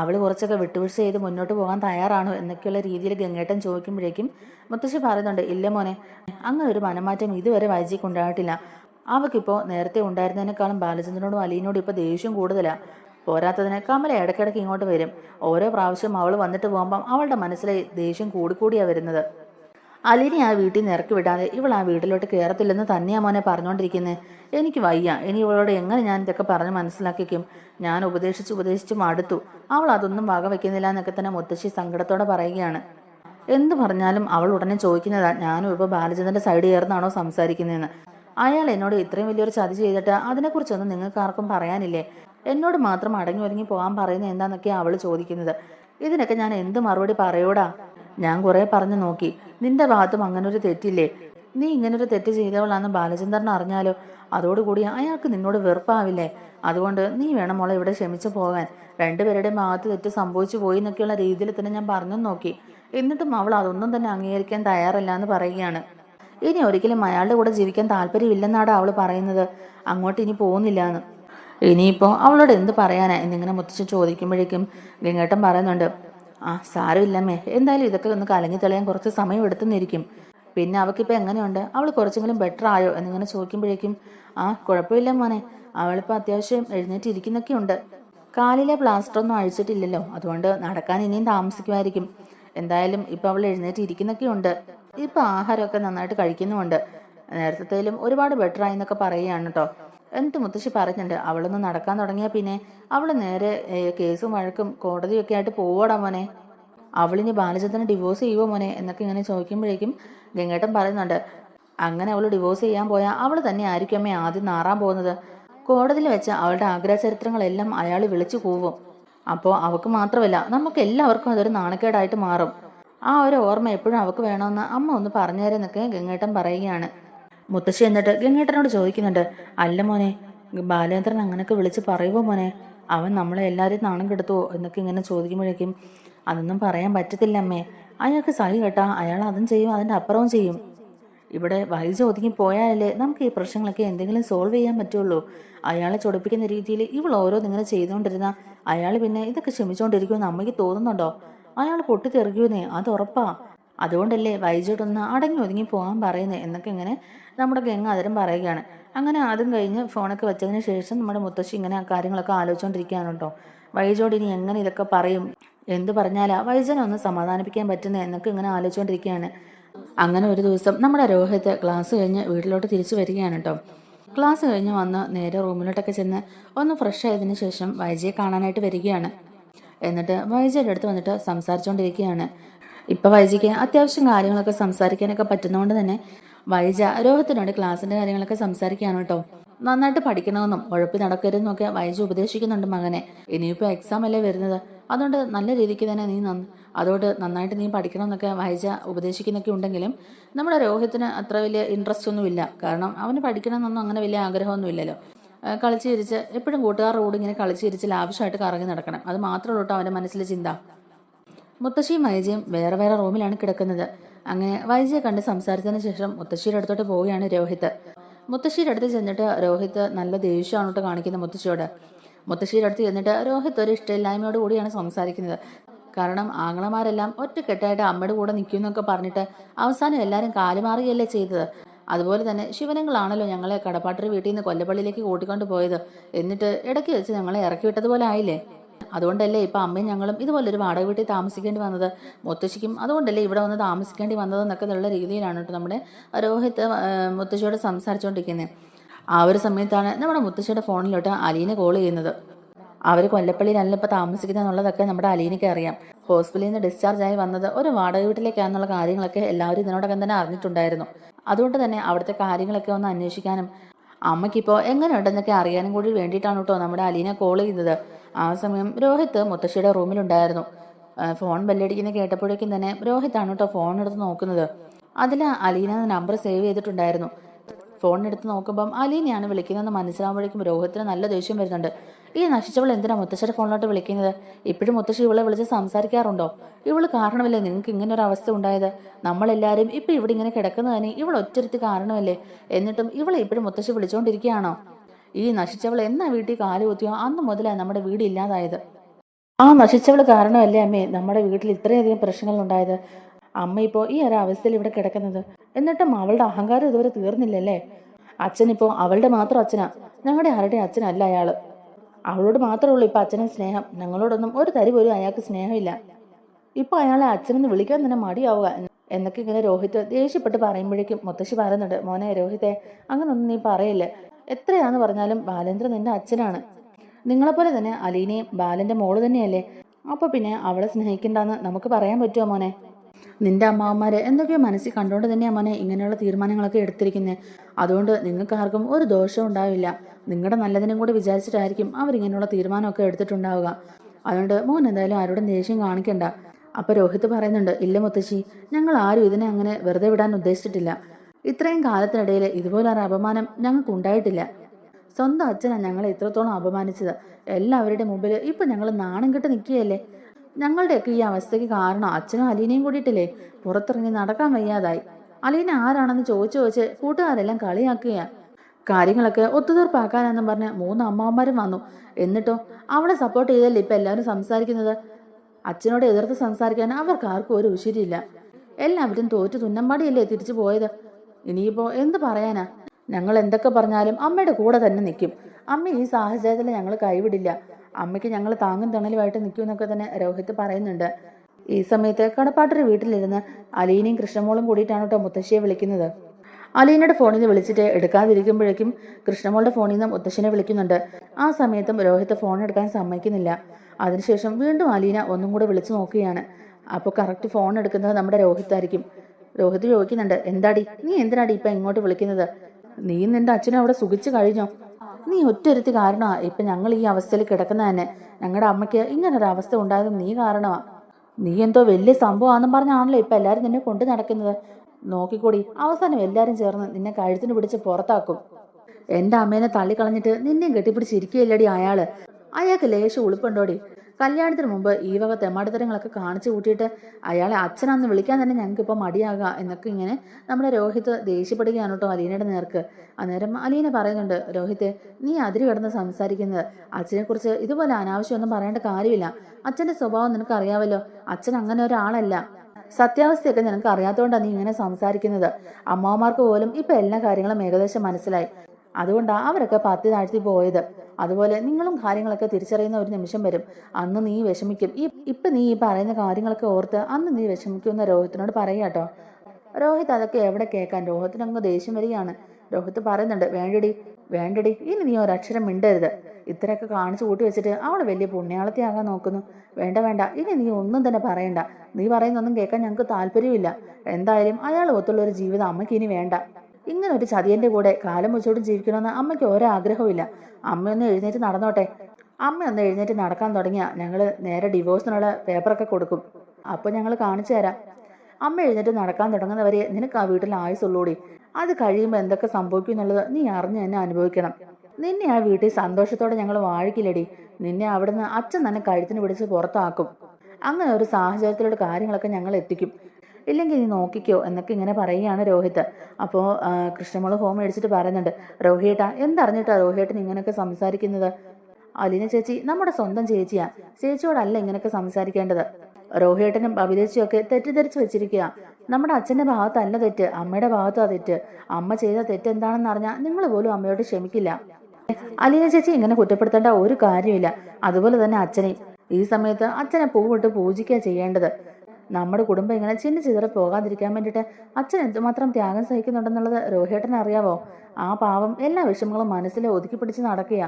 അവൾ കുറച്ചൊക്കെ വിട്ടുവീഴ്ച ചെയ്ത് മുന്നോട്ട് പോകാൻ തയ്യാറാണോ എന്നൊക്കെയുള്ള രീതിയിൽ ഗംഗേട്ടൻ ചോദിക്കുമ്പോഴേക്കും മുത്തശ്ശി പറയുന്നുണ്ട് ഇല്ല മോനെ അങ്ങനെ ഒരു മനമാറ്റം ഇതുവരെ വൈജിക്ക് ഉണ്ടായിട്ടില്ല. അവക്കിപ്പോൾ നേരത്തെ ഉണ്ടായിരുന്നതിനേക്കാളും ബാലചന്ദ്രനോടും അലീനോടും ഇപ്പോൾ ദേഷ്യം കൂടുതലാണ് പോരാത്തതിന് കമല ഇടയ്ക്കിടയ്ക്ക് ഇങ്ങോട്ട് വരും. ഓരോ പ്രാവശ്യം അവൾ വന്നിട്ട് പോകുമ്പം അവളുടെ മനസ്സിലെ ദേഷ്യം കൂടിക്കൂടിയാണ് വരുന്നത്. അലിനെ ആ വീട്ടിൽ നിന്ന് ഇറക്കി വിടാതെ ഇവൾ ആ വീട്ടിലോട്ട് കയറത്തില്ലെന്ന് തന്നെയാ മോനെ പറഞ്ഞുകൊണ്ടിരിക്കുന്നത് എനിക്ക് വയ്യ. ഇനി ഇവളോട് എങ്ങനെ ഞാൻ ഇതൊക്കെ പറഞ്ഞ് മനസ്സിലാക്കിക്കും? ഞാൻ ഉപദേശിച്ച് ഉപദേശിച്ച് മടുത്തു. അവൾ അതൊന്നും വക വെക്കുന്നില്ല എന്നൊക്കെ തന്നെ മുത്തശ്ശി സങ്കടത്തോടെ പറയുകയാണ്. എന്ത് പറഞ്ഞാലും അവൾ ഉടനെ ചോദിക്കുന്നതാ. ഞാനും ഇപ്പോൾ ബാലചന്ദ്രന്റെ സൈഡ് ചേർന്നാണോ സംസാരിക്കുന്നതെന്ന് അയാൾ എന്നോട് ഇത്രയും വലിയൊരു ചതി ചെയ്തിട്ട് അതിനെക്കുറിച്ചൊന്നും നിങ്ങൾക്ക് ആർക്കും പറയാനില്ലേ? എന്നോട് മാത്രം അടങ്ങി ഒരുങ്ങി പോകാൻ പറയുന്നത് എന്താന്നൊക്കെ അവൾ ചോദിക്കുന്നത്. ഇതിനൊക്കെ ഞാൻ എന്ത് മറുപടി പറയൂടാ? ഞാൻ കുറെ പറഞ്ഞു നോക്കി. നിന്റെ ഭാഗത്തും അങ്ങനൊരു തെറ്റില്ലേ? നീ ഇങ്ങനൊരു തെറ്റ് ചെയ്തവളാന്ന് ബാലചന്ദ്രൻ അറിഞ്ഞാലോ? അതോടുകൂടി അയാൾക്ക് നിന്നോട് വെറുപ്പാവില്ലേ? അതുകൊണ്ട് നീ വേണം മോളെ ഇവിടെ ക്ഷമിച്ചു പോകാൻ. രണ്ടുപേരുടെയും ഭാഗത്ത് തെറ്റ് സംഭവിച്ചു പോയി എന്നൊക്കെയുള്ള രീതിയിൽ തന്നെ ഞാൻ പറഞ്ഞു നോക്കി. എന്നിട്ടും അവൾ അതൊന്നും തന്നെ അംഗീകരിക്കാൻ തയ്യാറല്ല എന്ന് പറയുകയാണ്. ഇനി ഒരിക്കലും അയാളുടെ കൂടെ ജീവിക്കാൻ താല്പര്യമില്ലെന്നാണ് അവൾ പറയുന്നത്. അങ്ങോട്ട് ഇനി പോകുന്നില്ല എന്ന് ഇനിയിപ്പോൾ അവളോട് എന്ത് പറയാനാ? എന്നിങ്ങനെ മുത്തച്ഛൻ ചോദിക്കുമ്പോഴേക്കും ഗംഗേട്ടൻ പറയുന്നുണ്ട് ആ സാരമില്ലമ്മേ. എന്തായാലും ഇതൊക്കെ ഒന്ന് കലങ്ങി തെളിയാൻ കുറച്ച് സമയം എടുത്തുന്നിരിക്കും. പിന്നെ അവൾക്കിപ്പോൾ എങ്ങനെയുണ്ട്? അവൾ കുറച്ചെങ്കിലും ബെറ്റർ ആയോ? എന്നിങ്ങനെ ചോദിക്കുമ്പോഴേക്കും ആ കുഴപ്പമില്ല മോനെ. അവളിപ്പോൾ അത്യാവശ്യം എഴുന്നേറ്റ് ഇരിക്കുന്നൊക്കെ ഉണ്ട്. കാലിലെ പ്ലാസ്റ്റർ ഒന്നും അഴിച്ചിട്ടില്ലല്ലോ. അതുകൊണ്ട് നടക്കാൻ ഇനിയും താമസിക്കുമായിരിക്കും. എന്തായാലും ഇപ്പോൾ അവൾ എഴുന്നേറ്റ് ഇരിക്കുന്നൊക്കെ ഉണ്ട്. ഇപ്പം ആഹാരമൊക്കെ നന്നായിട്ട് കഴിക്കുന്നുമുണ്ട്. നേരത്തേലും ഒരുപാട് ബെറ്റർ ആയി എന്നൊക്കെ പറയുകയാണ് കേട്ടോ എന്നിട്ട് മുത്തശ്ശി പറഞ്ഞിട്ടുണ്ട് അവളൊന്ന് നടക്കാൻ തുടങ്ങിയാൽ പിന്നെ അവൾ നേരെ കേസും വഴക്കും കോടതിയൊക്കെ ആയിട്ട് പോവാടാ മോനെ. അവളിനി ബാലചന്ദ്രനെ ഡിവോഴ്സ് ചെയ്യുമോ മോനെ? എന്നൊക്കെ ഇങ്ങനെ ചോദിക്കുമ്പോഴേക്കും ഗംഗേട്ടൻ പറയുന്നുണ്ട് അങ്ങനെ അവൾ ഡിവോഴ്സ് ചെയ്യാൻ പോയാൽ അവൾ തന്നെ ആയിരിക്കും അമ്മേ ആദ്യം നാറാൻ പോകുന്നത്. കോടതിയിൽ വെച്ച് അവളുടെ ആഗ്രഹ ചരിത്രങ്ങളെല്ലാം അയാൾ വിളിച്ചു കൂവും. അപ്പോൾ അവൾക്ക് മാത്രമല്ല നമുക്ക് എല്ലാവർക്കും അതൊരു നാണക്കേടായിട്ട് മാറും. ആ ഒരു ഓർമ്മ എപ്പോഴും അവൾക്ക് വേണമെന്ന് അമ്മ ഒന്ന് പറഞ്ഞുതരെന്നൊക്കെ ഗംഗേട്ടൻ പറയുകയാണ്. മുത്തശ്ശി എന്നിട്ട് ഗംഗേട്ടനോട് ചോദിക്കുന്നുണ്ട് അല്ല മോനെ ബാലേന്ദ്രൻ അങ്ങനെയൊക്കെ വിളിച്ച് പറയുമോ മോനെ? അവൻ നമ്മളെ എല്ലാവരെയും നാണം കെടുത്തുവോ? എന്നൊക്കെ ഇങ്ങനെ ചോദിക്കുമ്പോഴേക്കും അതൊന്നും പറയാൻ പറ്റത്തില്ല അമ്മേ. അയാൾക്ക് സഹി കേട്ടാ അയാൾ അതും ചെയ്യും അതിന്റെ അപ്പുറവും ചെയ്യും. ഇവിടെ വൈദ്യുതി ഒതുങ്ങി പോയാലല്ലേ നമുക്ക് ഈ പ്രശ്നങ്ങളൊക്കെ എന്തെങ്കിലും സോൾവ് ചെയ്യാൻ പറ്റുള്ളൂ. അയാളെ ചൊടിപ്പിക്കുന്ന രീതിയിൽ ഇവൾ ഓരോന്നിങ്ങനെ ചെയ്തുകൊണ്ടിരുന്ന അയാൾ പിന്നെ ഇതൊക്കെ ക്ഷമിച്ചുകൊണ്ടിരിക്കുമെന്ന് അമ്മയ്ക്ക് തോന്നുന്നുണ്ടോ? അയാൾ പൊട്ടിത്തെറിക്കൂന്നേ അത് ഉറപ്പാ. അതുകൊണ്ടല്ലേ വൈദ്യോട്ടൊന്ന് അടങ്ങി ഒതുങ്ങി പോകാൻ പറയുന്നത് എന്നൊക്കെ ഇങ്ങനെ നമ്മുടെ ഗംഗാധരൻ പറയുകയാണ്. അങ്ങനെ അതും കഴിഞ്ഞ് ഫോണൊക്കെ വെച്ചതിന് ശേഷം നമ്മുടെ മുത്തശ്ശി ഇങ്ങനെ കാര്യങ്ങളൊക്കെ ആലോചിച്ചുകൊണ്ടിരിക്കുകയാണ് കേട്ടോ. വൈജോട് ഇനി എങ്ങനെ ഇതൊക്കെ പറയും? എന്ത് പറഞ്ഞാലാ വൈജനെ ഒന്ന് സമാധാനിപ്പിക്കാൻ പറ്റുന്നത് എന്നൊക്കെ ഇങ്ങനെ ആലോചിച്ചുകൊണ്ടിരിക്കുകയാണ് അങ്ങനെ ഒരു ദിവസം നമ്മുടെ രോഹിത് ക്ലാസ് കഴിഞ്ഞ് വീട്ടിലോട്ട് തിരിച്ചു വരികയാണ് കേട്ടോ. ക്ലാസ് കഴിഞ്ഞ് വന്ന് നേരെ റൂമിലോട്ടൊക്കെ ചെന്ന് ഒന്ന് ഫ്രഷ് ആയതിനു ശേഷം വൈജയെ കാണാനായിട്ട് വരികയാണ്. എന്നിട്ട് വൈജയുടെ അടുത്ത് വന്നിട്ട് സംസാരിച്ചുകൊണ്ടിരിക്കുകയാണ് ഇപ്പോൾ വൈജിക്ക് അത്യാവശ്യം കാര്യങ്ങളൊക്കെ സംസാരിക്കാനൊക്കെ പറ്റുന്നതുകൊണ്ട് തന്നെ വൈജ രോഹിത്തിനോട് ക്ലാസ്സിന്റെ കാര്യങ്ങളൊക്കെ സംസാരിക്കുകയാണ് കേട്ടോ. നന്നായിട്ട് പഠിക്കണമെന്നും ഉഴപ്പി നടക്കരുതെന്നൊക്കെ വൈജ ഉപദേശിക്കുന്നുണ്ട് മകനെ. ഇനിയിപ്പോൾ എക്സാം അല്ലേ വരുന്നത്? അതുകൊണ്ട് നല്ല രീതിക്ക് തന്നെ നീ നന്ന് അതുകൊണ്ട് നന്നായിട്ട് നീ പഠിക്കണമെന്നൊക്കെ വൈജ ഉപദേശിക്കുന്നൊക്കെ ഉണ്ടെങ്കിലും നമ്മുടെ രോഹിത്തിന് അത്ര വലിയ ഇൻട്രസ്റ്റ് ഒന്നുമില്ല. കാരണം അവന് പഠിക്കണമെന്നൊന്നും അങ്ങനെ വലിയ ആഗ്രഹമൊന്നുമില്ലല്ലോ. കളിച്ച് ചിരിച്ച് എപ്പോഴും കൂട്ടുകാരുടെ കൂടെ ഇങ്ങനെ കളിച്ച് ചിരിച്ച് ലാവശ്യമായിട്ട് കറങ്ങി നടക്കണം. അത് മാത്രമേ ഉള്ളൂ അവന്റെ മനസ്സിലെ ചിന്ത. മുത്തശ്ശിയും വൈജയും വേറെ വേറെ റൂമിലാണ് കിടക്കുന്നത്. അങ്ങനെ വൈജയെ കണ്ട് സംസാരിച്ചതിന് ശേഷം മുത്തശ്ശിയുടെ അടുത്തോട്ട് പോവുകയാണ് രോഹിത്. മുത്തശ്ശിയുടെ അടുത്ത് ചെന്നിട്ട് രോഹിത് നല്ല ദേഷ്യമാണ് കേട്ടോ കാണിക്കുന്നത് മുത്തശ്ശിയോട്. മുത്തശ്ശിയുടെ അടുത്ത് ചെന്നിട്ട് രോഹിത് ഒരു ഇഷ്ടമില്ലായ്മയോട് കൂടിയാണ് സംസാരിക്കുന്നത്. കാരണം ആങ്ങളമാരെല്ലാം ഒറ്റക്കെട്ടായിട്ട് അമ്മയുടെ കൂടെ നിൽക്കും എന്നൊക്കെ പറഞ്ഞിട്ട് അവസാനം എല്ലാവരും കാലുമാറുകയല്ലേ ചെയ്തത്. അതുപോലെ തന്നെ ശിവനങ്ങളാണല്ലോ ഞങ്ങളെ കടപ്പാട്ടൊരു വീട്ടിൽ നിന്ന് കൊല്ലപ്പള്ളിയിലേക്ക് കൂട്ടിക്കൊണ്ട് പോയത്. എന്നിട്ട് ഇടയ്ക്ക് വെച്ച് ഞങ്ങളെ ഇറക്കി വിട്ടതുപോലെ ആയില്ലേ? അതുകൊണ്ടല്ലേ ഇപ്പം അമ്മയും ഞങ്ങളും ഇതുപോലൊരു വാടക വീട്ടിൽ താമസിക്കേണ്ടി വന്നത്? മുത്തശ്ശിക്കും അതുകൊണ്ടല്ലേ ഇവിടെ വന്ന് താമസിക്കേണ്ടി വന്നത് എന്നൊക്കെ ഉള്ള രീതിയിലാണ് കേട്ടോ നമ്മുടെ രോഹിത് മുത്തശ്ശിയോട് സംസാരിച്ചുകൊണ്ടിരിക്കുന്നത് ആ ഒരു സമയത്താണ് നമ്മുടെ മുത്തശ്ശിയുടെ ഫോണിലോട്ട് അലീനെ കോൾ ചെയ്യുന്നത്. അവർ കൊല്ലപ്പള്ളിയിലല്ല ഇപ്പോൾ താമസിക്കുന്നത് എന്നുള്ളതൊക്കെ നമ്മുടെ അലീനയ്ക്ക് അറിയാം. ഹോസ്പിറ്റലിൽ നിന്ന് ഡിസ്ചാർജ് ആയി വന്നത് ഒരു വാടക വീട്ടിലേക്കാണെന്നുള്ള കാര്യങ്ങളൊക്കെ എല്ലാവരും ഇതിനോടകം തന്നെ അറിഞ്ഞിട്ടുണ്ടായിരുന്നു. അതുകൊണ്ട് തന്നെ അവിടുത്തെ കാര്യങ്ങളൊക്കെ ഒന്ന് അന്വേഷിക്കാനും അമ്മയ്ക്കിപ്പോൾ എങ്ങനെയുണ്ടെന്നൊക്കെ അറിയാനും കൂടി വേണ്ടിയിട്ടാണ് കേട്ടോ നമ്മുടെ അലീന കോൾ ചെയ്തത്. ആ സമയം രോഹിത്ത് മുത്തശ്ശിയുടെ റൂമിലുണ്ടായിരുന്നു ഫോൺ ബെല്ലടിക്കുന്ന കേട്ടപ്പോഴേക്കും തന്നെ രോഹിത്താണ് കേട്ടോ ഫോൺ എടുത്ത് നോക്കുന്നത്. അതിൽ അലീന നമ്പർ സേവ് ചെയ്തിട്ടുണ്ടായിരുന്നു. ഫോൺ എടുത്ത് നോക്കുമ്പം അലീനയാണ് വിളിക്കുന്നതെന്ന് മനസ്സിലാവുമ്പോഴേക്കും രോഹിത്തിന് നല്ല ദേഷ്യം വരുന്നുണ്ട്. ഈ നശിച്ചവൾ എന്തിനാ മുത്തശ്ശിയുടെ ഫോണിലോട്ട് വിളിക്കുന്നത്? ഇപ്പോഴും മുത്തശ്ശി ഇവളെ വിളിച്ച് സംസാരിക്കാറുണ്ടോ? ഇവൾ കാരണമല്ലേ നിങ്ങൾക്ക് ഇങ്ങനെ ഒരു അവസ്ഥ ഉണ്ടായത്? നമ്മളെല്ലാവരും ഇപ്പം ഇവിടെ ഇങ്ങനെ കിടക്കുന്നതിന് ഇവൾ ഒറ്റരുത്തി കാരണമല്ലേ? എന്നിട്ടും ഇവളെ ഇപ്പോഴും മുത്തശ്ശി വിളിച്ചുകൊണ്ടിരിക്കുകയാണോ ഈ നശിച്ചവൾ എന്നാ വീട്ടിൽ കാൽ കുത്തിയോ? അന്ന് മുതലാണ് നമ്മുടെ വീട് ഇല്ലാതായത്. ആ നശിച്ചവൾ കാരണമല്ലേ അമ്മേ? നമ്മുടെ വീട്ടിൽ ഇത്രയധികം പ്രശ്നങ്ങൾ ഉണ്ടായത് അമ്മ ഇപ്പോൾ ഈ ഒരു അവസ്ഥയിൽ ഇവിടെ കിടക്കുന്നത്. എന്നിട്ടും അവളുടെ അഹങ്കാരം ഇതുവരെ തീർന്നില്ലല്ലേ? അച്ഛനിപ്പോൾ അവളുടെ മാത്രം അച്ഛനാ. ഞങ്ങളുടെ ആരുടെ അച്ഛനല്ല അയാൾ. അവളോട് മാത്രമേ ഉള്ളൂ ഇപ്പം അച്ഛനും സ്നേഹം. ഞങ്ങളോടൊന്നും ഒരു തരി പോലും അയാൾക്ക് സ്നേഹമില്ല. ഇപ്പൊ അയാളെ അച്ഛനെന്ന് വിളിക്കാൻ തന്നെ മടിയാവുക. എന്നൊക്കെ ഇങ്ങനെ രോഹിത് ദേഷ്യപ്പെട്ട് പറയുമ്പോഴേക്കും മുത്തശ്ശി പറയുന്നുണ്ട് മോനെ രോഹിത്തെ അങ്ങനൊന്നും നീ പറയില്ല. എത്രയാന്ന് പറഞ്ഞാലും ബാലേന്ദ്രൻ നിന്റെ അച്ഛനാണ്. നിങ്ങളെപ്പോലെ തന്നെ അലീനയും ബാലന്റെ മോൾ തന്നെയല്ലേ? അപ്പോൾ പിന്നെ അവളെ സ്നേഹിക്കണ്ടെന്ന് നമുക്ക് പറയാൻ പറ്റുമോ മോനെ? നിന്റെ അമ്മാവന്മാരെ എന്തൊക്കെയോ മനസ്സിൽ കണ്ടുകൊണ്ട് തന്നെയാണ് മോനെ ഇങ്ങനെയുള്ള തീരുമാനങ്ങളൊക്കെ എടുത്തിരിക്കുന്നത് അതുകൊണ്ട് നിങ്ങൾക്ക് ആർക്കും ഒരു ദോഷവും ഉണ്ടാവില്ല. നിങ്ങളുടെ നല്ലതിനും കൂടി വിചാരിച്ചിട്ടായിരിക്കും അവരിങ്ങനെയുള്ള തീരുമാനമൊക്കെ എടുത്തിട്ടുണ്ടാവുക. അതുകൊണ്ട് മോൻ എന്തായാലും ആരോടും ദേഷ്യം കാണിക്കണ്ട. അപ്പൊ രോഹിത് പറയുന്നുണ്ട് ഇല്ല മുത്തശ്ശി ഞങ്ങൾ ആരും ഇതിനെ അങ്ങനെ വെറുതെ വിടാൻ ഉദ്ദേശിച്ചിട്ടില്ല. ഇത്രയും കാലത്തിനിടയിൽ ഇതുപോലൊരു അപമാനം ഞങ്ങൾക്ക് ഉണ്ടായിട്ടില്ല സ്വന്തം അച്ഛനാണ് ഞങ്ങളെ ഇത്രത്തോളം അപമാനിച്ചത്. എല്ലാവരുടെ മുമ്പിൽ ഇപ്പൊ ഞങ്ങൾ നാണം കെട്ട് നിൽക്കുകയല്ലേ? ഞങ്ങളുടെയൊക്കെ ഈ അവസ്ഥയ്ക്ക് കാരണം അച്ഛനും അലീനയും കൂടിയിട്ടില്ലേ? പുറത്തിറങ്ങി നടക്കാൻ വയ്യാതായി. അലീന ആരാണെന്ന് ചോദിച്ചു ചോദിച്ച് കൂട്ടുകാരെല്ലാം കളിയാക്കുകയാണ് കാര്യങ്ങളൊക്കെ ഒത്തുതീർപ്പാക്കാനെന്നും പറഞ്ഞ് മൂന്ന് അമ്മാവന്മാരും വന്നു. എന്നിട്ടോ? അവളെ സപ്പോർട്ട് ചെയ്തല്ലേ ഇപ്പം എല്ലാവരും സംസാരിക്കുന്നത്? അച്ഛനോട് എതിർത്ത് സംസാരിക്കാൻ അവർക്ക് ആർക്കും ഒരു ഉശിരിയില്ല. എല്ലാവരും തോറ്റു തുന്നമ്പാടിയല്ലേ തിരിച്ചു പോയത്? ഇനിയിപ്പോൾ എന്ത് പറയാനാ? ഞങ്ങൾ എന്തൊക്കെ പറഞ്ഞാലും അമ്മയുടെ കൂടെ തന്നെ നിൽക്കും. അമ്മ ഈ സാഹചര്യത്തിൽ ഞങ്ങൾ കൈവിടില്ല. അമ്മയ്ക്ക് ഞങ്ങൾ താങ്ങും തണലുമായിട്ട് നിൽക്കുമെന്നൊക്കെ തന്നെ രോഹിത് പറയുന്നുണ്ട്. ഈ സമയത്ത് കടപ്പാട്ടൊരു വീട്ടിലിരുന്ന് അലീനയും കൃഷ്ണമോളും കൂടിയിട്ടാണ് കേട്ടോ മുത്തശ്ശിയെ വിളിക്കുന്നത്. അലീനയുടെ ഫോണിൽ നിന്ന് വിളിച്ചിട്ട് എടുക്കാതിരിക്കുമ്പോഴേക്കും കൃഷ്ണമോളുടെ ഫോണിൽ നിന്ന് മുത്തശ്ശിനെ വിളിക്കുന്നുണ്ട്. ആ സമയത്തും രോഹിത് ഫോൺ എടുക്കാൻ സമ്മതിക്കുന്നില്ല. അതിനുശേഷം വീണ്ടും അലീന ഒന്നും കൂടെ വിളിച്ചു നോക്കുകയാണ്. അപ്പോൾ കറക്റ്റ് ഫോൺ എടുക്കുന്നത് നമ്മുടെ രോഹിത്തായിരിക്കും രോഹിത് ചോദിക്കുന്നുണ്ട് എന്താടി? നീ എന്തിനാടി ഇപ്പം ഇങ്ങോട്ട് വിളിക്കുന്നത്? നീ നിന്റെ അച്ഛനും അവിടെ സുഖിച്ച് കഴിഞ്ഞോ? നീ ഒറ്റൊരുത്തി കാരണമാ. ഇപ്പം ഞങ്ങൾ ഈ അവസ്ഥയിൽ കിടക്കുന്ന തന്നെ. ഞങ്ങളുടെ അമ്മയ്ക്ക് ഇങ്ങനൊരു അവസ്ഥ ഉണ്ടായത് നീ കാരണമാ. നീ എന്തോ വലിയ സംഭവമാണെന്നും പറഞ്ഞാണല്ലോ ഇപ്പം എല്ലാവരും നിന്നെ കൊണ്ട് നടക്കുന്നത്. നോക്കിക്കൂടി. അവസാനം എല്ലാവരും ചേർന്ന് നിന്നെ കഴുത്തിന് പിടിച്ച് പുറത്താക്കും. എന്റെ അമ്മേനെ തള്ളിക്കളഞ്ഞിട്ട് നിന്നെയും കെട്ടിപ്പിടിച്ചിരിക്കുകയല്ലടി അയാൾ? അയാൾക്ക് ലേശം ഉളുപ്പുണ്ടോടി? കല്യാണത്തിന് മുമ്പ് ഈ വക തെമ്മാടിത്തരങ്ങളൊക്കെ കാണിച്ചു കൂട്ടിയിട്ട് അയാളെ അച്ഛനാന്ന് വിളിക്കാൻ തന്നെ ഞങ്ങൾക്ക് ഇപ്പോൾ മടിയാകുക എന്നൊക്കെ ഇങ്ങനെ നമ്മുടെ രോഹിത് ദേഷ്യപ്പെടുകയാണ് കേട്ടോ അലീനയുടെ നേർക്ക്. അന്നേരം അലീന പറയുന്നുണ്ട് രോഹിത്തെ നീ അതിരി കിടന്ന് സംസാരിക്കുന്നത്. അച്ഛനെക്കുറിച്ച് ഇതുപോലെ അനാവശ്യമൊന്നും പറയേണ്ട കാര്യമില്ല. അച്ഛന്റെ സ്വഭാവം നിനക്ക് അറിയാവല്ലോ. അച്ഛൻ അങ്ങനെ ഒരാളല്ല. സത്യാവസ്ഥയൊക്കെ നിനക്ക് അറിയാത്തതുകൊണ്ടാണ് നീ ഇങ്ങനെ സംസാരിക്കുന്നത്. അമ്മാവന്മാർക്ക് പോലും ഇപ്പൊ എല്ലാ കാര്യങ്ങളും ഏകദേശം മനസ്സിലായി. അതുകൊണ്ടാണ് അവരൊക്കെ പത്തി താഴ്ത്തി പോയത്. അതുപോലെ നിങ്ങളും കാര്യങ്ങളൊക്കെ തിരിച്ചറിയുന്ന ഒരു നിമിഷം വരും. അന്ന് നീ വിഷമിക്കും. ഈ ഇപ്പൊ നീ ഈ പറയുന്ന കാര്യങ്ങളൊക്കെ ഓർത്ത് അന്ന് നീ വിഷമിക്കുമെന്ന് രോഹിത്തിനോട് പറയാട്ടോ. രോഹിത് അതൊക്കെ എവിടെ കേൾക്കാൻ? രോഹിത്തിന് അങ്ങ് ദേഷ്യം വരികയാണ്. രോഹിത് പറയുന്നുണ്ട് വേണ്ടടി വേണ്ടടി. ഇനി നീ ഒരക്ഷരം മിണ്ടരുത്. ഇത്രയൊക്കെ കാണിച്ചു കൂട്ടി വെച്ചിട്ട് അവൾ വലിയ പുണ്യാളത്തിയാകാൻ നോക്കുന്നു. വേണ്ട വേണ്ട. ഇനി നീ ഒന്നും തന്നെ പറയണ്ട. നീ പറയുന്നൊന്നും കേൾക്കാൻ ഞങ്ങൾക്ക് താല്പര്യമില്ല. എന്തായാലും അയാൾ ഒത്തുള്ള ഒരു ജീവിതം അമ്മയ്ക്ക് ഇനി വേണ്ട. ഇങ്ങനെ ഒരു ചതിയന്റെ കൂടെ കാലം വെച്ചോടും ജീവിക്കണമെന്ന് അമ്മയ്ക്ക് ഓരോ ആഗ്രഹമില്ല അമ്മയൊന്ന് എഴുന്നേറ്റ് നടന്നോട്ടെ. അമ്മ ഒന്ന് എഴുന്നേറ്റ് നടക്കാൻ തുടങ്ങിയാൽ ഞങ്ങൾ നേരെ ഡിവോഴ്സിനുള്ള പേപ്പറൊക്കെ കൊടുക്കും. അപ്പോൾ ഞങ്ങൾ കാണിച്ചു തരാം. അമ്മ എഴുന്നേറ്റ് നടക്കാൻ തുടങ്ങുന്നവരെ നിനക്ക് ആ വീട്ടിൽ ആയുസുള്ളൂടി അത് കഴിയുമ്പോൾ എന്തൊക്കെ സംഭവിക്കും എന്നുള്ളത് നീ അറിഞ്ഞു തന്നെ അനുഭവിക്കണം. നിന്നെ ആ വീട്ടിൽ സന്തോഷത്തോടെ ഞങ്ങൾ വാഴിക്കില്ലടി. നിന്നെ അവിടുന്ന് അച്ഛൻ തന്നെ കഴുത്തിന് പിടിച്ച് പുറത്താക്കും. അങ്ങനെ ഒരു സാഹചര്യത്തിലൂടെ കാര്യങ്ങളൊക്കെ ഞങ്ങൾ എത്തിക്കും ഇല്ലെങ്കിൽ നീ നോക്കിക്കോ എന്നൊക്കെ ഇങ്ങനെ പറയുകയാണ് രോഹിത്. അപ്പോൾ കൃഷ്ണമോൾ ഫോം മേടിച്ചിട്ട് പറയുന്നുണ്ട് രോഹിയേട്ട എന്തറിഞ്ഞിട്ടാ രോഹിയേട്ടൻ ഇങ്ങനെയൊക്കെ സംസാരിക്കുന്നത്? അലീന ചേച്ചി നമ്മുടെ സ്വന്തം ചേച്ചിയാ. ചേച്ചിയോടല്ല ഇങ്ങനെയൊക്കെ സംസാരിക്കേണ്ടത്. രോഹിയേട്ടനും ബബിലേച്ചിയും ഒക്കെ തെറ്റിദ്ധരിച്ചു വെച്ചിരിക്കുക നമ്മുടെ അച്ഛന്റെ ഭാഗത്തല്ല തെറ്റ് അമ്മയുടെ ഭാഗത്താ തെറ്റ്. അമ്മ ചെയ്ത തെറ്റ് എന്താണെന്ന് അറിഞ്ഞാൽ നിങ്ങൾ പോലും അമ്മയോട് ക്ഷമിക്കില്ല. അലീന ചേച്ചി ഇങ്ങനെ കുറ്റപ്പെടുത്തേണ്ട ഒരു കാര്യമില്ല. അതുപോലെ തന്നെ അച്ഛനെയും. ഈ സമയത്ത് അച്ഛനെ പൂവിട്ട് പൂജിക്കുക ചെയ്യേണ്ടത്. നമ്മുടെ കുടുംബം ഇങ്ങനെ ചിന്ന ചിതറി പോകാതിരിക്കാൻ വേണ്ടിയിട്ട് അച്ഛൻ എന്തുമാത്രം ത്യാഗം സഹിക്കുന്നുണ്ടെന്നുള്ളത് രോഹിയേട്ടന് അറിയാവോ? ആ പാവം എല്ലാ വിഷമങ്ങളും മനസ്സിൽ ഒതുക്കി പിടിച്ച് നടക്കുക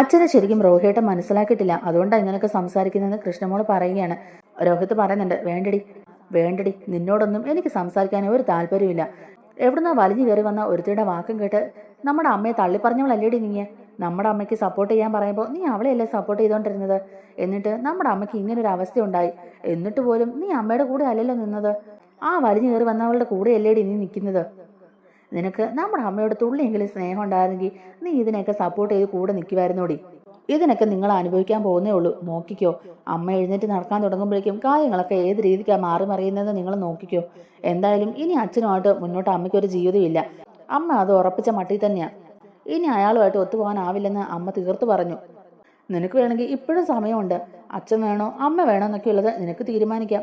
അച്ഛനെ ശരിക്കും രോഹിയേട്ടൻ മനസ്സിലാക്കിയിട്ടില്ല. അതുകൊണ്ടാണ് ഇങ്ങനെയൊക്കെ സംസാരിക്കുന്നതെന്ന് കൃഷ്ണമോൾ പറയുകയാണ്. രോഹിത് പറയുന്നുണ്ട് വേണ്ടടി വേണ്ടടി നിന്നോടൊന്നും എനിക്ക് സംസാരിക്കാൻ ഒരു താല്പര്യമില്ല എവിടുന്നാ വലിഞ്ഞു കയറി വന്ന ഒരുത്തിയുടെ വാക്കും കേട്ട് നമ്മുടെ അമ്മയെ തള്ളിപ്പറഞ്ഞവളല്ലേടി നീ നമ്മുടെ അമ്മയ്ക്ക് സപ്പോർട്ട് ചെയ്യാൻ പറയുമ്പോൾ നീ അവളെയല്ലേ സപ്പോർട്ട് ചെയ്തുകൊണ്ടിരുന്നത് എന്നിട്ട് നമ്മുടെ അമ്മയ്ക്ക് ഇങ്ങനെ ഒരു അവസ്ഥ ഉണ്ടായി എന്നിട്ട് പോലും നീ അമ്മയുടെ കൂടെ അല്ലല്ലോ നിന്നത്. ആ വലിഞ്ഞു കയറി വന്നവളുടെ കൂടെ അല്ലേടി നീ നിൽക്കുന്നത് നിനക്ക് നമ്മുടെ അമ്മയോട് തുള്ളിയെങ്കിലും സ്നേഹം ഉണ്ടായിരുന്നെങ്കിൽ നീ ഇതിനെയൊക്കെ സപ്പോർട്ട് ചെയ്ത് കൂടെ നിൽക്കുമായിരുന്നോടി ഇതിനൊക്കെ നിങ്ങൾ അനുഭവിക്കാൻ പോകുന്നേ ഉള്ളൂ. നോക്കിക്കോ. അമ്മ എഴുന്നേറ്റ് നടക്കാൻ തുടങ്ങുമ്പോഴേക്കും കാര്യങ്ങളൊക്കെ ഏത് രീതിക്കാണ് മാറി മറിയുന്നതെന്ന് നിങ്ങൾ നോക്കിക്കോ. എന്തായാലും ഇനി അച്ഛനുമായിട്ട് മുന്നോട്ട് അമ്മയ്ക്കൊരു ജീവിതമില്ല. അമ്മ അത് ഉറപ്പിച്ച മട്ടിൽ തന്നെയാ. ഇനി അയാളുമായിട്ട് ഒത്തുപോകാനാവില്ലെന്ന് അമ്മ തീർത്തു പറഞ്ഞു. നിനക്ക് വേണമെങ്കിൽ ഇപ്പോഴും സമയമുണ്ട്. അച്ഛൻ വേണോ അമ്മ വേണോ എന്നൊക്കെ ഉള്ളത് നിനക്ക് തീരുമാനിക്കാം.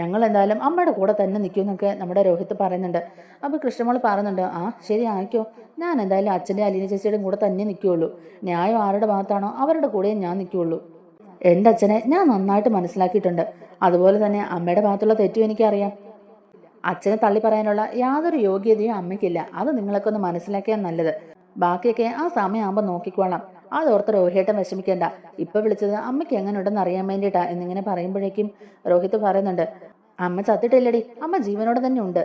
ഞങ്ങൾ എന്തായാലും അമ്മയുടെ കൂടെ തന്നെ നിൽക്കുമെന്നൊക്കെ നമ്മുടെ രോഹിത് പറയുന്നുണ്ട്. അപ്പോൾ കൃഷ്ണമോൾ പറയുന്നുണ്ട് ആ ശരി ആയിക്കോ. ഞാൻ എന്തായാലും അച്ഛന്റെ അലീന ചേച്ചിയുടെയും കൂടെ തന്നെ നിൽക്കുകയുള്ളൂ. ന്യായം ആരുടെ ഭാഗത്താണോ അവരുടെ കൂടെയും ഞാൻ നിൽക്കുകയുള്ളൂ. എന്റെ അച്ഛനെ ഞാൻ നന്നായിട്ട് മനസ്സിലാക്കിയിട്ടുണ്ട്. അതുപോലെ തന്നെ അമ്മയുടെ ഭാഗത്തുള്ള തെറ്റും എനിക്കറിയാം. അച്ഛനെ തള്ളി പറയാനുള്ള യാതൊരു യോഗ്യതയും അമ്മയ്ക്കില്ല. അത് നിങ്ങളൊക്കെ ഒന്ന് മനസ്സിലാക്കിയാൽ നല്ലത്. ബാക്കിയൊക്കെ ആ സമയമാകുമ്പോൾ നോക്കിക്കോളാം. അതോർത്ത് രോഹിയേട്ടൻ വിഷമിക്കേണ്ട. ഇപ്പൊ വിളിച്ചത് അമ്മയ്ക്ക് എങ്ങനെയുണ്ടെന്ന് അറിയാൻ വേണ്ടിയിട്ടാ എന്നിങ്ങനെ പറയുമ്പോഴേക്കും രോഹിത് പറയുന്നുണ്ട് അമ്മ ചത്തിട്ടില്ലടി. അമ്മ ജീവനോടെ തന്നെ ഉണ്ട്.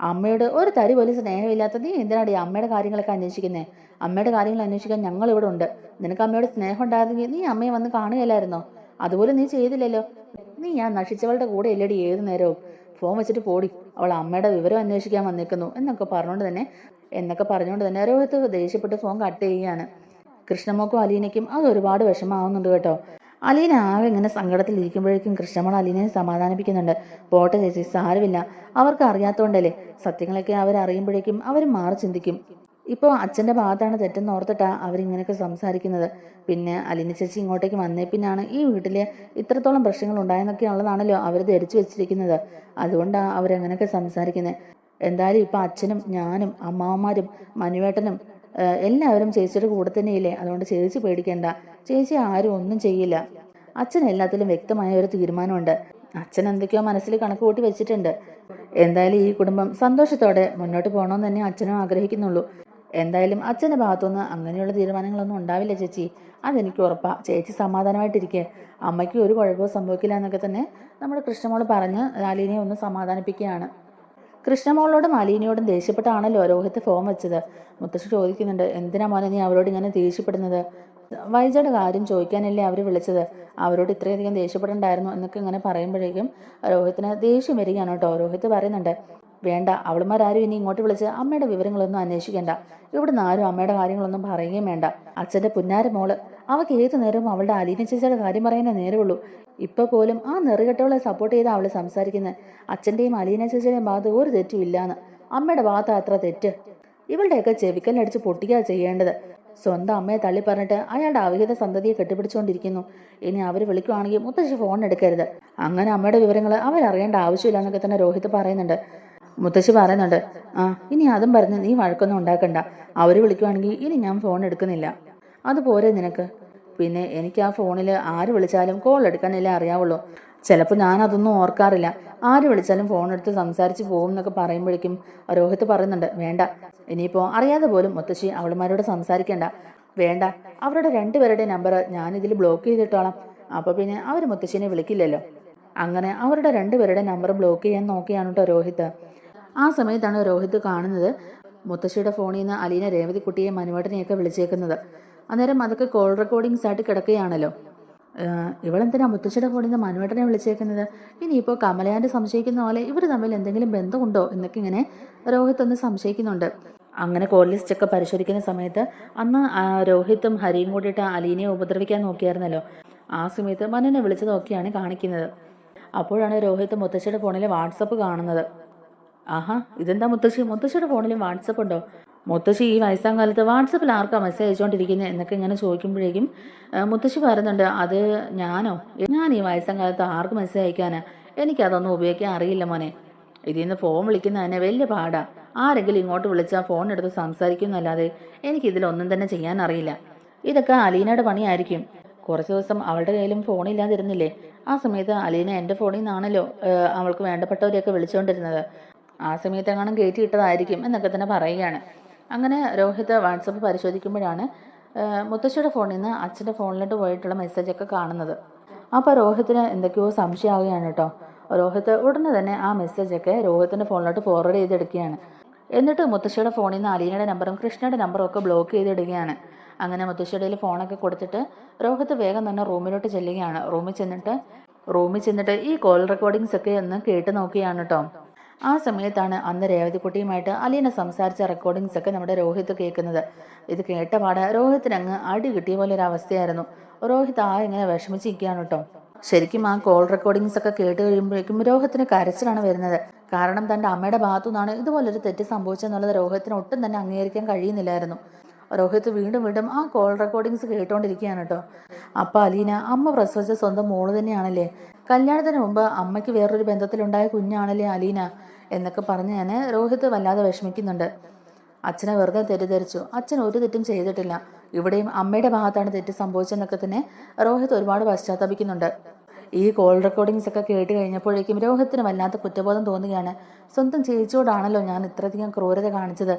അമ്മയോട് ഒരു തരി പോലും സ്നേഹമില്ലാത്ത നീ എന്തിനാടി അമ്മയുടെ കാര്യങ്ങളൊക്കെ അന്വേഷിക്കുന്നേ? അമ്മയുടെ കാര്യങ്ങൾ അന്വേഷിക്കാൻ ഞങ്ങൾ ഇവിടെ ഉണ്ട്. നിനക്ക് അമ്മയോട് സ്നേഹം ഉണ്ടായിരുന്നെങ്കിൽ നീ അമ്മയെ വന്ന് കാണുകയില്ലായിരുന്നോ? അതുപോലെ നീ ചെയ്തില്ലല്ലോ. നീ ഞാൻ നശിച്ചവളുടെ കൂടെ ഇല്ലടി ഏതു നേരവും. ഫോൺ വെച്ചിട്ട് പോടി. അവൾ അമ്മയുടെ വിവരം അന്വേഷിക്കാൻ വന്നേക്കുന്നു. എന്നൊക്കെ പറഞ്ഞുകൊണ്ട് തന്നെ എന്നൊക്കെ പറഞ്ഞുകൊണ്ട് തന്നെ രോഹിത്ത് ദേഷ്യപ്പെട്ട് ഫോൺ കട്ട് ചെയ്യുകയാണ്. കൃഷ്ണമ്മക്കും അലീനയ്ക്കും അത് ഒരുപാട് വിഷമാവുന്നുണ്ട് കേട്ടോ. അലീന ആകെ ഇങ്ങനെ സങ്കടത്തിലിരിക്കുമ്പോഴേക്കും കൃഷ്ണമ്മൾ അലീനയെ സമാധാനിപ്പിക്കുന്നുണ്ട്. പോട്ടെ ചേച്ചി സാരമില്ല. അവർക്ക് അറിയാത്തതുകൊണ്ടല്ലേ സത്യങ്ങളൊക്കെ അവരറിയുമ്പോഴേക്കും അവർ മാറി ചിന്തിക്കും. ഇപ്പോൾ അച്ഛന്റെ ഭാഗത്താണ് തെറ്റെന്ന് ഓർത്തിട്ടാണ് അവരിങ്ങനെയൊക്കെ സംസാരിക്കുന്നത്. പിന്നെ അലിന ചേച്ചി ഇങ്ങോട്ടേക്ക് വന്നേ പിന്നാണ് ഈ വീട്ടിൽ ഇത്രത്തോളം പ്രശ്നങ്ങൾ ഉണ്ടായെന്നൊക്കെയുള്ളതാണല്ലോ അവർ ധരിച്ചു വെച്ചിരിക്കുന്നത്. അതുകൊണ്ടാണ് അവരെങ്ങനെയൊക്കെ സംസാരിക്കുന്നത് എന്തായാലും ഇപ്പം അച്ഛനും ഞാനും അമ്മാവന്മാരും മനുവേട്ടനും എല്ലാവരും ചേച്ചിയുടെ കൂടെ തന്നെയില്ലേ? അതുകൊണ്ട് ചേച്ചി പേടിക്കേണ്ട. ചേച്ചി ആരും ഒന്നും ചെയ്യില്ല. അച്ഛൻ എല്ലാത്തിലും വ്യക്തമായ ഒരു തീരുമാനമുണ്ട്. അച്ഛൻ എന്തൊക്കെയോ മനസ്സിൽ കണക്ക് കൂട്ടി വെച്ചിട്ടുണ്ട്. എന്തായാലും ഈ കുടുംബം സന്തോഷത്തോടെ മുന്നോട്ട് പോകണമെന്ന് തന്നെ അച്ഛനും ആഗ്രഹിക്കുന്നുള്ളൂ. എന്തായാലും അച്ഛന്റെ ഭാഗത്തുനിന്ന് അങ്ങനെയുള്ള തീരുമാനങ്ങളൊന്നും ഉണ്ടാവില്ല ചേച്ചി. അതെനിക്ക് ഉറപ്പാ. ചേച്ചി സമാധാനമായിട്ടിരിക്കെ. അമ്മയ്ക്ക് ഒരു കുഴപ്പവും സംഭവിക്കില്ല എന്നൊക്കെ തന്നെ നമ്മുടെ കൃഷ്ണമോൾ പറഞ്ഞ് അലീനയെ ഒന്ന് സമാധാനിപ്പിക്കുകയാണ്. കൃഷ്ണമോളോടും അലീനയോടും ദേഷ്യപ്പെട്ടാണല്ലോ രോഹിത്ത് ഫോം വെച്ചത്. മുത്തശ്ശി ചോദിക്കുന്നുണ്ട് എന്തിനാ മോനെ നീ അവരോട് ഇങ്ങനെ ദേഷ്യപ്പെടുന്നത്? വൈജയുടെ കാര്യം ചോദിക്കാനല്ലേ അവർ വിളിച്ചത്. അവരോട് ഇത്രയധികം ദേഷ്യപ്പെടണ്ടായിരുന്നു എന്നൊക്കെ ഇങ്ങനെ പറയുമ്പോഴേക്കും രോഹിത്തിന് ദേഷ്യം വരികയാണ് കേട്ടോ. രോഹിത്ത് പറയുന്നുണ്ട് വേണ്ട. അവളുമാരാരും ഇനി ഇങ്ങോട്ട് വിളിച്ച് അമ്മയുടെ വിവരങ്ങളൊന്നും അന്വേഷിക്കേണ്ട. ഇവിടുന്ന് ആരും അമ്മയുടെ കാര്യങ്ങളൊന്നും പറയുകയും വേണ്ട. അച്ഛന്റെ പുന്നാര മോൾ. അവൾക്ക് ഏത് നേരവും അവളുടെ അലീന ചേച്ചിയുടെ കാര്യം പറയാനേ നേരമുള്ളൂ ഇപ്പൊ പോലും ആ നെറുകെട്ടവളെ സപ്പോർട്ട് ചെയ്ത് അവൾ സംസാരിക്കുന്നത് അച്ഛന്റെയും അലീന ചേച്ചിയുടെയും ഭാഗത്ത് ഒരു തെറ്റും ഇല്ലാന്ന്. അമ്മയുടെ ഭാഗത്ത് അത്ര തെറ്റ്. ഇവളുടെയൊക്കെ ചെവിക്കല്ലടിച്ച് പൊട്ടിക്കുക ചെയ്യേണ്ടത്. സ്വന്തം അമ്മയെ തള്ളി പറഞ്ഞിട്ട് അയാളുടെ അവിഹിത സന്തതിയെ കെട്ടിപ്പിടിച്ചുകൊണ്ടിരിക്കുന്നു ഇനി അവർ വിളിക്കുവാണെങ്കിൽ മുത്തശ്ശി ഫോൺ എടുക്കരുത്. അങ്ങനെ അമ്മയുടെ വിവരങ്ങൾ അവരറിയേണ്ട ആവശ്യമില്ല എന്നൊക്കെ തന്നെ രോഹിത് പറയുന്നുണ്ട്. മുത്തശ്ശി പറയുന്നുണ്ട് ആ ഇനി അതും പറഞ്ഞ് നീ വഴക്കൊന്നും ഉണ്ടാക്കണ്ട. അവർ വിളിക്കുവാണെങ്കിൽ ഇനി ഞാൻ ഫോൺ എടുക്കുന്നില്ല. അതുപോരെ നിനക്ക്. പിന്നെ എനിക്ക് ആ ഫോണിൽ ആര് വിളിച്ചാലും കോൾ എടുക്കാനല്ലേ അറിയാവുള്ളൂ. ചിലപ്പോൾ ഞാൻ അതൊന്നും ഓർക്കാറില്ല. ആര് വിളിച്ചാലും ഫോൺ എടുത്ത് സംസാരിച്ച് പോകും എന്നൊക്കെ പറയുമ്പോഴേക്കും രോഹിത് പറയുന്നുണ്ട് വേണ്ട. ഇനിയിപ്പോൾ അറിയാതെ പോലും മുത്തശ്ശി അവളുമാരോട് സംസാരിക്കണ്ട. വേണ്ട. അവരുടെ രണ്ടുപേരുടെ നമ്പർ ഞാനിതിൽ ബ്ലോക്ക് ചെയ്തിട്ടോളാം. അപ്പോൾ പിന്നെ അവർ മുത്തശ്ശിനെ വിളിക്കില്ലല്ലോ. അങ്ങനെ അവരുടെ രണ്ടുപേരുടെ നമ്പർ ബ്ലോക്ക് ചെയ്യാൻ നോക്കിയാണ് കേട്ടോ രോഹിത്ത് ആ സമയത്താണ് രോഹിത് കാണുന്നത്. മുത്തശ്ശിയുടെ ഫോണിൽ നിന്ന് അലീന രേവതിക്കുട്ടിയെ മനുവേട്ടനെയൊക്കെ വിളിച്ചേക്കുന്നത്. അന്നേരം അതൊക്കെ കോൾ റെക്കോർഡിങ്സ് ആയിട്ട് കിടക്കുകയാണല്ലോ. ഇവളെന്തിനാ മുത്തശ്ശിയുടെ ഫോണിൽ നിന്ന് മനുവേട്ടനെ വിളിച്ചേക്കുന്നത്? ഇനിയിപ്പോൾ കമലയാന്റെ സംശയിക്കുന്ന പോലെ ഇവർ തമ്മിൽ എന്തെങ്കിലും ബന്ധമുണ്ടോ എന്നൊക്കെ ഇങ്ങനെ രോഹിത് ഒന്ന് സംശയിക്കുന്നുണ്ട്. അങ്ങനെ കോൾ ലിസ്റ്റ് ഒക്കെ പരിശോധിക്കുന്ന സമയത്ത് അന്ന് രോഹിത്തും ഹരിയും കൂടിയിട്ട് അലീനയെ ഉപദ്രവിക്കാൻ നോക്കിയായിരുന്നല്ലോ. ആ സമയത്ത് മനുവിനെ വിളിച്ചു നോക്കിയാണ് കാണിക്കുന്നത്. അപ്പോഴാണ് രോഹിത് മുത്തശ്ശിയുടെ ഫോണിൽ വാട്സപ്പ് കാണുന്നത്. ആഹാ ഇതെന്താ മുത്തശ്ശി? മുത്തശ്ശിയുടെ ഫോണിൽ വാട്സപ്പ് ഉണ്ടോ? മുത്തശ്ശി ഈ വയസ്സാം കാലത്ത് വാട്സപ്പിൽ ആർക്കാ മെസ്സേജ് അയച്ചുകൊണ്ടിരിക്കുന്നത് എന്നൊക്കെ ഇങ്ങനെ ചോദിക്കുമ്പോഴേക്കും മുത്തശ്ശി പറയുന്നുണ്ട് അത് ഞാനോ? ഞാൻ ഈ വയസ്സാം കാലത്ത് ആർക്ക് മെസ്സേജ് അയക്കാനാ? എനിക്കതൊന്നും ഉപയോഗിക്കാൻ അറിയില്ല മോനെ. ഇതിൽ നിന്ന് ഫോൺ വിളിക്കുന്ന തന്നെ വലിയ പാടാ. ആരെങ്കിലും ഇങ്ങോട്ട് വിളിച്ചാൽ ഫോൺ എടുത്ത് സംസാരിക്കുന്നല്ലാതെ എനിക്കിതിലൊന്നും തന്നെ ചെയ്യാൻ അറിയില്ല. ഇതൊക്കെ അലീനയുടെ പണിയായിരിക്കും. കുറച്ച് ദിവസം അവളുടെ കയ്യിലും ഫോൺ ഫോണില്ലാതിരുന്നില്ലേ ആ സമയത്ത് അലീന എന്റെ ഫോണിൽ നിന്നാണല്ലോ അവൾക്ക് വേണ്ടപ്പെട്ടവരെയൊക്കെ വിളിച്ചുകൊണ്ടിരുന്നത് ആ സമയത്ത് എങ്ങാനും കയറ്റിയിട്ടതായിരിക്കും എന്നൊക്കെ തന്നെ പറയുകയാണ്. അങ്ങനെ രോഹിത് വാട്സപ്പ് പരിശോധിക്കുമ്പോഴാണ് മുത്തശ്ശിയുടെ ഫോണിൽ നിന്ന് അച്ഛന്റെ ഫോണിലോട്ട് പോയിട്ടുള്ള മെസ്സേജൊക്കെ കാണുന്നത്. അപ്പോൾ രോഹിത്തിന് എന്തൊക്കെയോ സംശയമാവുകയാണ് കേട്ടോ. രോഹിത് ഉടനെ തന്നെ ആ മെസ്സേജൊക്കെ രോഹിത്തിന്റെ ഫോണിലോട്ട് ഫോർവേഡ് ചെയ്തെടുക്കുകയാണ്. എന്നിട്ട് മുത്തശ്ശിയുടെ ഫോണിൽ നിന്ന് അലീനയുടെ നമ്പറും കൃഷ്ണയുടെ നമ്പറും ഒക്കെ ബ്ലോക്ക് ചെയ്തിടുകയാണ് അങ്ങനെ മുത്തശ്ശിയുടെ ഫോണൊക്കെ കൊടുത്തിട്ട് രോഹിത് വേഗം തന്നെ റൂമിലോട്ട് ചെല്ലുകയാണ്. റൂമിൽ ചെന്നിട്ട് റൂമിൽ ചെന്നിട്ട് ഈ കോൾ റെക്കോർഡിങ്സ് ഒക്കെ ഒന്ന് കേട്ട് നോക്കിയാണ് കേട്ടോ. ആ സമയത്താണ് അന്ന് രേവതിക്കുട്ടിയുമായിട്ട് അലീന സംസാരിച്ച റെക്കോർഡിങ്സ് ഒക്കെ നമ്മുടെ രോഹിത് കേൾക്കുന്നത്. ഇത് കേട്ട പാടെ രോഹിത്തിന് അങ്ങ് അടി കിട്ടിയ പോലെ ഒരു അവസ്ഥയായിരുന്നു. രോഹിത് ആ ഇങ്ങനെ വിഷമിച്ചിരിക്കുകയാണ് കേട്ടോ. ശരിക്കും ആ കോൾ റെക്കോർഡിങ്സ് ഒക്കെ കേട്ട് കഴിയുമ്പോഴേക്കും രോഹത്തിന് കരച്ചിലാണ് വരുന്നത്. കാരണം തന്റെ അമ്മയുടെ ഭാഗത്തു നിന്നാണ് ഇതുപോലൊരു തെറ്റ് സംഭവിച്ചെന്നുള്ളത് രോഹിത്തിന് ഒട്ടും തന്നെ അംഗീകരിക്കാൻ കഴിയുന്നില്ലായിരുന്നു. രോഹിത് വീണ്ടും വീണ്ടും ആ കോൾ റെക്കോർഡിങ്സ് കേട്ടോണ്ടിരിക്കുകയാണ് കേട്ടോ. അപ്പൊ അലീന അമ്മ പ്രസവിച്ച സ്വന്തം മോൾ തന്നെയാണല്ലേ? കല്യാണത്തിന് മുമ്പ് അമ്മയ്ക്ക് വേറൊരു ബന്ധത്തിലുണ്ടായ കുഞ്ഞാണല്ലേ അലീന? എന്നൊക്കെ പറഞ്ഞ് ഞാൻ രോഹിത് വല്ലാതെ വിഷമിക്കുന്നുണ്ട്. അച്ഛനെ വെറുതെ തെറ്റിദ്ധരിച്ചു. അച്ഛൻ ഒരു തെറ്റും ചെയ്തിട്ടില്ല. ഇവിടെയും അമ്മയുടെ ഭാഗത്താണ് തെറ്റ് സംഭവിച്ചെന്നൊക്കെ തന്നെ രോഹിത് ഒരുപാട് പശ്ചാത്തപിക്കുന്നുണ്ട്. ഈ കോൾ റെക്കോർഡിങ്സ് ഒക്കെ കേട്ട് കഴിഞ്ഞപ്പോഴേക്കും രോഹിത്തിന് വല്ലാത്ത കുറ്റബോധം തോന്നുകയാണ്. സ്വന്തം ചേച്ചിയോടാണല്ലോ ഞാൻ ഇത്രയധികം ക്രൂരത കാണിച്ചത്.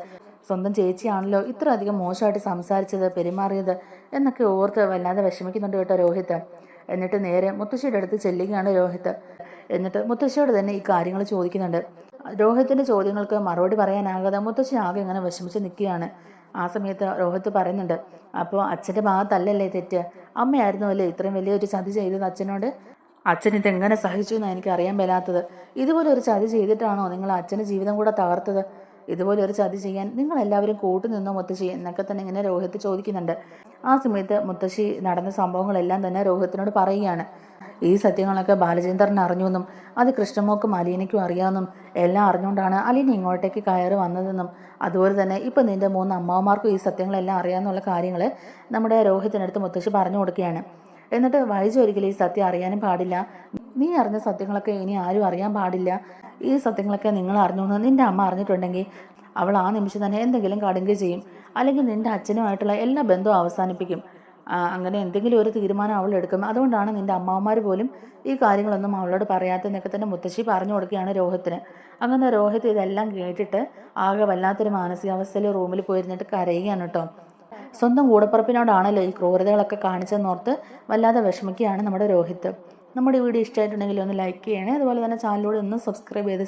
സ്വന്തം ചേച്ചിയാണല്ലോ ഇത്ര അധികം മോശമായിട്ട് സംസാരിച്ചത് പെരുമാറിയത് എന്നൊക്കെ ഓർത്ത് വല്ലാതെ വിഷമിക്കുന്നുണ്ട് കേട്ടോ രോഹിത്. എന്നിട്ട് നേരെ മുത്തശ്ശിയുടെ അടുത്ത് ചെല്ലുകയാണ് രോഹിത്. എന്നിട്ട് മുത്തശ്ശിയോട് തന്നെ ഈ കാര്യങ്ങൾ ചോദിക്കുന്നുണ്ട്. രോഹിത്തിന്റെ ചോദ്യങ്ങൾക്ക് മറുപടി പറയാനാകാതെ മുത്തശ്ശി ആകെ ഇങ്ങനെ വിഷമിച്ച് നിൽക്കുകയാണ്. ആ സമയത്ത് രോഹിത്ത് പറയുന്നുണ്ട് അപ്പോൾ അച്ഛന്റെ ഭാഗത്തല്ലല്ലേ തെറ്റ്? അമ്മയായിരുന്നു അല്ലേ ഇത്രയും വലിയൊരു ചതി ചെയ്തത് അച്ഛനോട്? അച്ഛൻ ഇതെങ്ങനെ സഹിച്ചു എന്ന് എനിക്ക് അറിയാൻ മേലാത്തത്. ഇതുപോലെ ഒരു ചതി ചെയ്തിട്ടാണോ നിങ്ങൾ അച്ഛന്റെ ജീവിതം കൂടെ തകർത്തത്? ഇതുപോലെ ഒരു ചതി ചെയ്യാൻ നിങ്ങൾ എല്ലാവരും കൂട്ടു നിന്നോ മുത്തശ്ശി എന്നൊക്കെ തന്നെ ഇങ്ങനെ രോഹിത്ത് ചോദിക്കുന്നുണ്ട്. ആ സമയത്ത് മുത്തശ്ശി നടന്ന സംഭവങ്ങളെല്ലാം തന്നെ രോഹിത്തിനോട് പറയുകയാണ്. ഈ സത്യങ്ങളൊക്കെ ബാലചന്ദ്രൻ അറിഞ്ഞുവെന്നും അത് കൃഷ്ണമോക്കും അലീനയ്ക്കും അറിയാമെന്നും എല്ലാം അറിഞ്ഞുകൊണ്ടാണ് അലീന ഇങ്ങോട്ടേക്ക് കയറി വന്നതെന്നും അതുപോലെ തന്നെ ഇപ്പം നിന്റെ മൂന്ന് അമ്മാവന്മാർക്കും ഈ സത്യങ്ങളെല്ലാം അറിയാമെന്നുള്ള കാര്യങ്ങൾ നമ്മുടെ രോഹിത്തിനടുത്ത് മുത്തശ്ശി പറഞ്ഞു കൊടുക്കുകയാണ്. എന്നിട്ട് വൈജു ഒരിക്കലും ഈ സത്യം അറിയാനും പാടില്ല. നീ അറിഞ്ഞ സത്യങ്ങളൊക്കെ ഇനി ആരും അറിയാൻ പാടില്ല. ഈ സത്യങ്ങളൊക്കെ നിങ്ങൾ അറിഞ്ഞോന്ന് നിന്റെ അമ്മ അറിഞ്ഞിട്ടുണ്ടെങ്കിൽ അവൾ ആ നിമിഷം തന്നെ എന്തെങ്കിലും കടുങ്ക് ചെയ്യും. അല്ലെങ്കിൽ നിന്റെ അച്ഛനുമായിട്ടുള്ള എല്ലാ ബന്ധവും അവസാനിപ്പിക്കും. അങ്ങനെ എന്തെങ്കിലും ഒരു തീരുമാനം അവൾ എടുക്കും. അതുകൊണ്ടാണ് നിന്റെ അമ്മാവന്മാർ പോലും ഈ കാര്യങ്ങളൊന്നും അവളോട് പറയാത്തതെന്നൊക്കെ തന്നെ മുത്തശ്ശി പറഞ്ഞു കൊടുക്കുകയാണ് രോഹിത്തിന്. അങ്ങനെ രോഹിത് ഇതെല്ലാം കേട്ടിട്ട് ആകെ വല്ലാത്തൊരു മാനസികാവസ്ഥയിൽ റൂമിൽ പോയിരുന്നിട്ട് കരയുകയാണ് കേട്ടോ. സ്വന്തം കൂടപ്പുറപ്പിനോടാണല്ലോ ഈ ക്രൂരതകളൊക്കെ കാണിച്ചെന്നോർത്ത് വല്ലാതെ വിഷമിക്കുകയാണ് നമ്മുടെ രോഹിത്ത് നമ്മുടെ വീഡിയോ ഇഷ്ടമായിട്ടുണ്ടെങ്കിൽ ഒന്ന് ലൈക്ക് ചെയ്യണേ അതുപോലെ തന്നെ ചാനലിലൂടെ ഒന്ന് സബ്സ്ക്രൈബ് ചെയ്ത്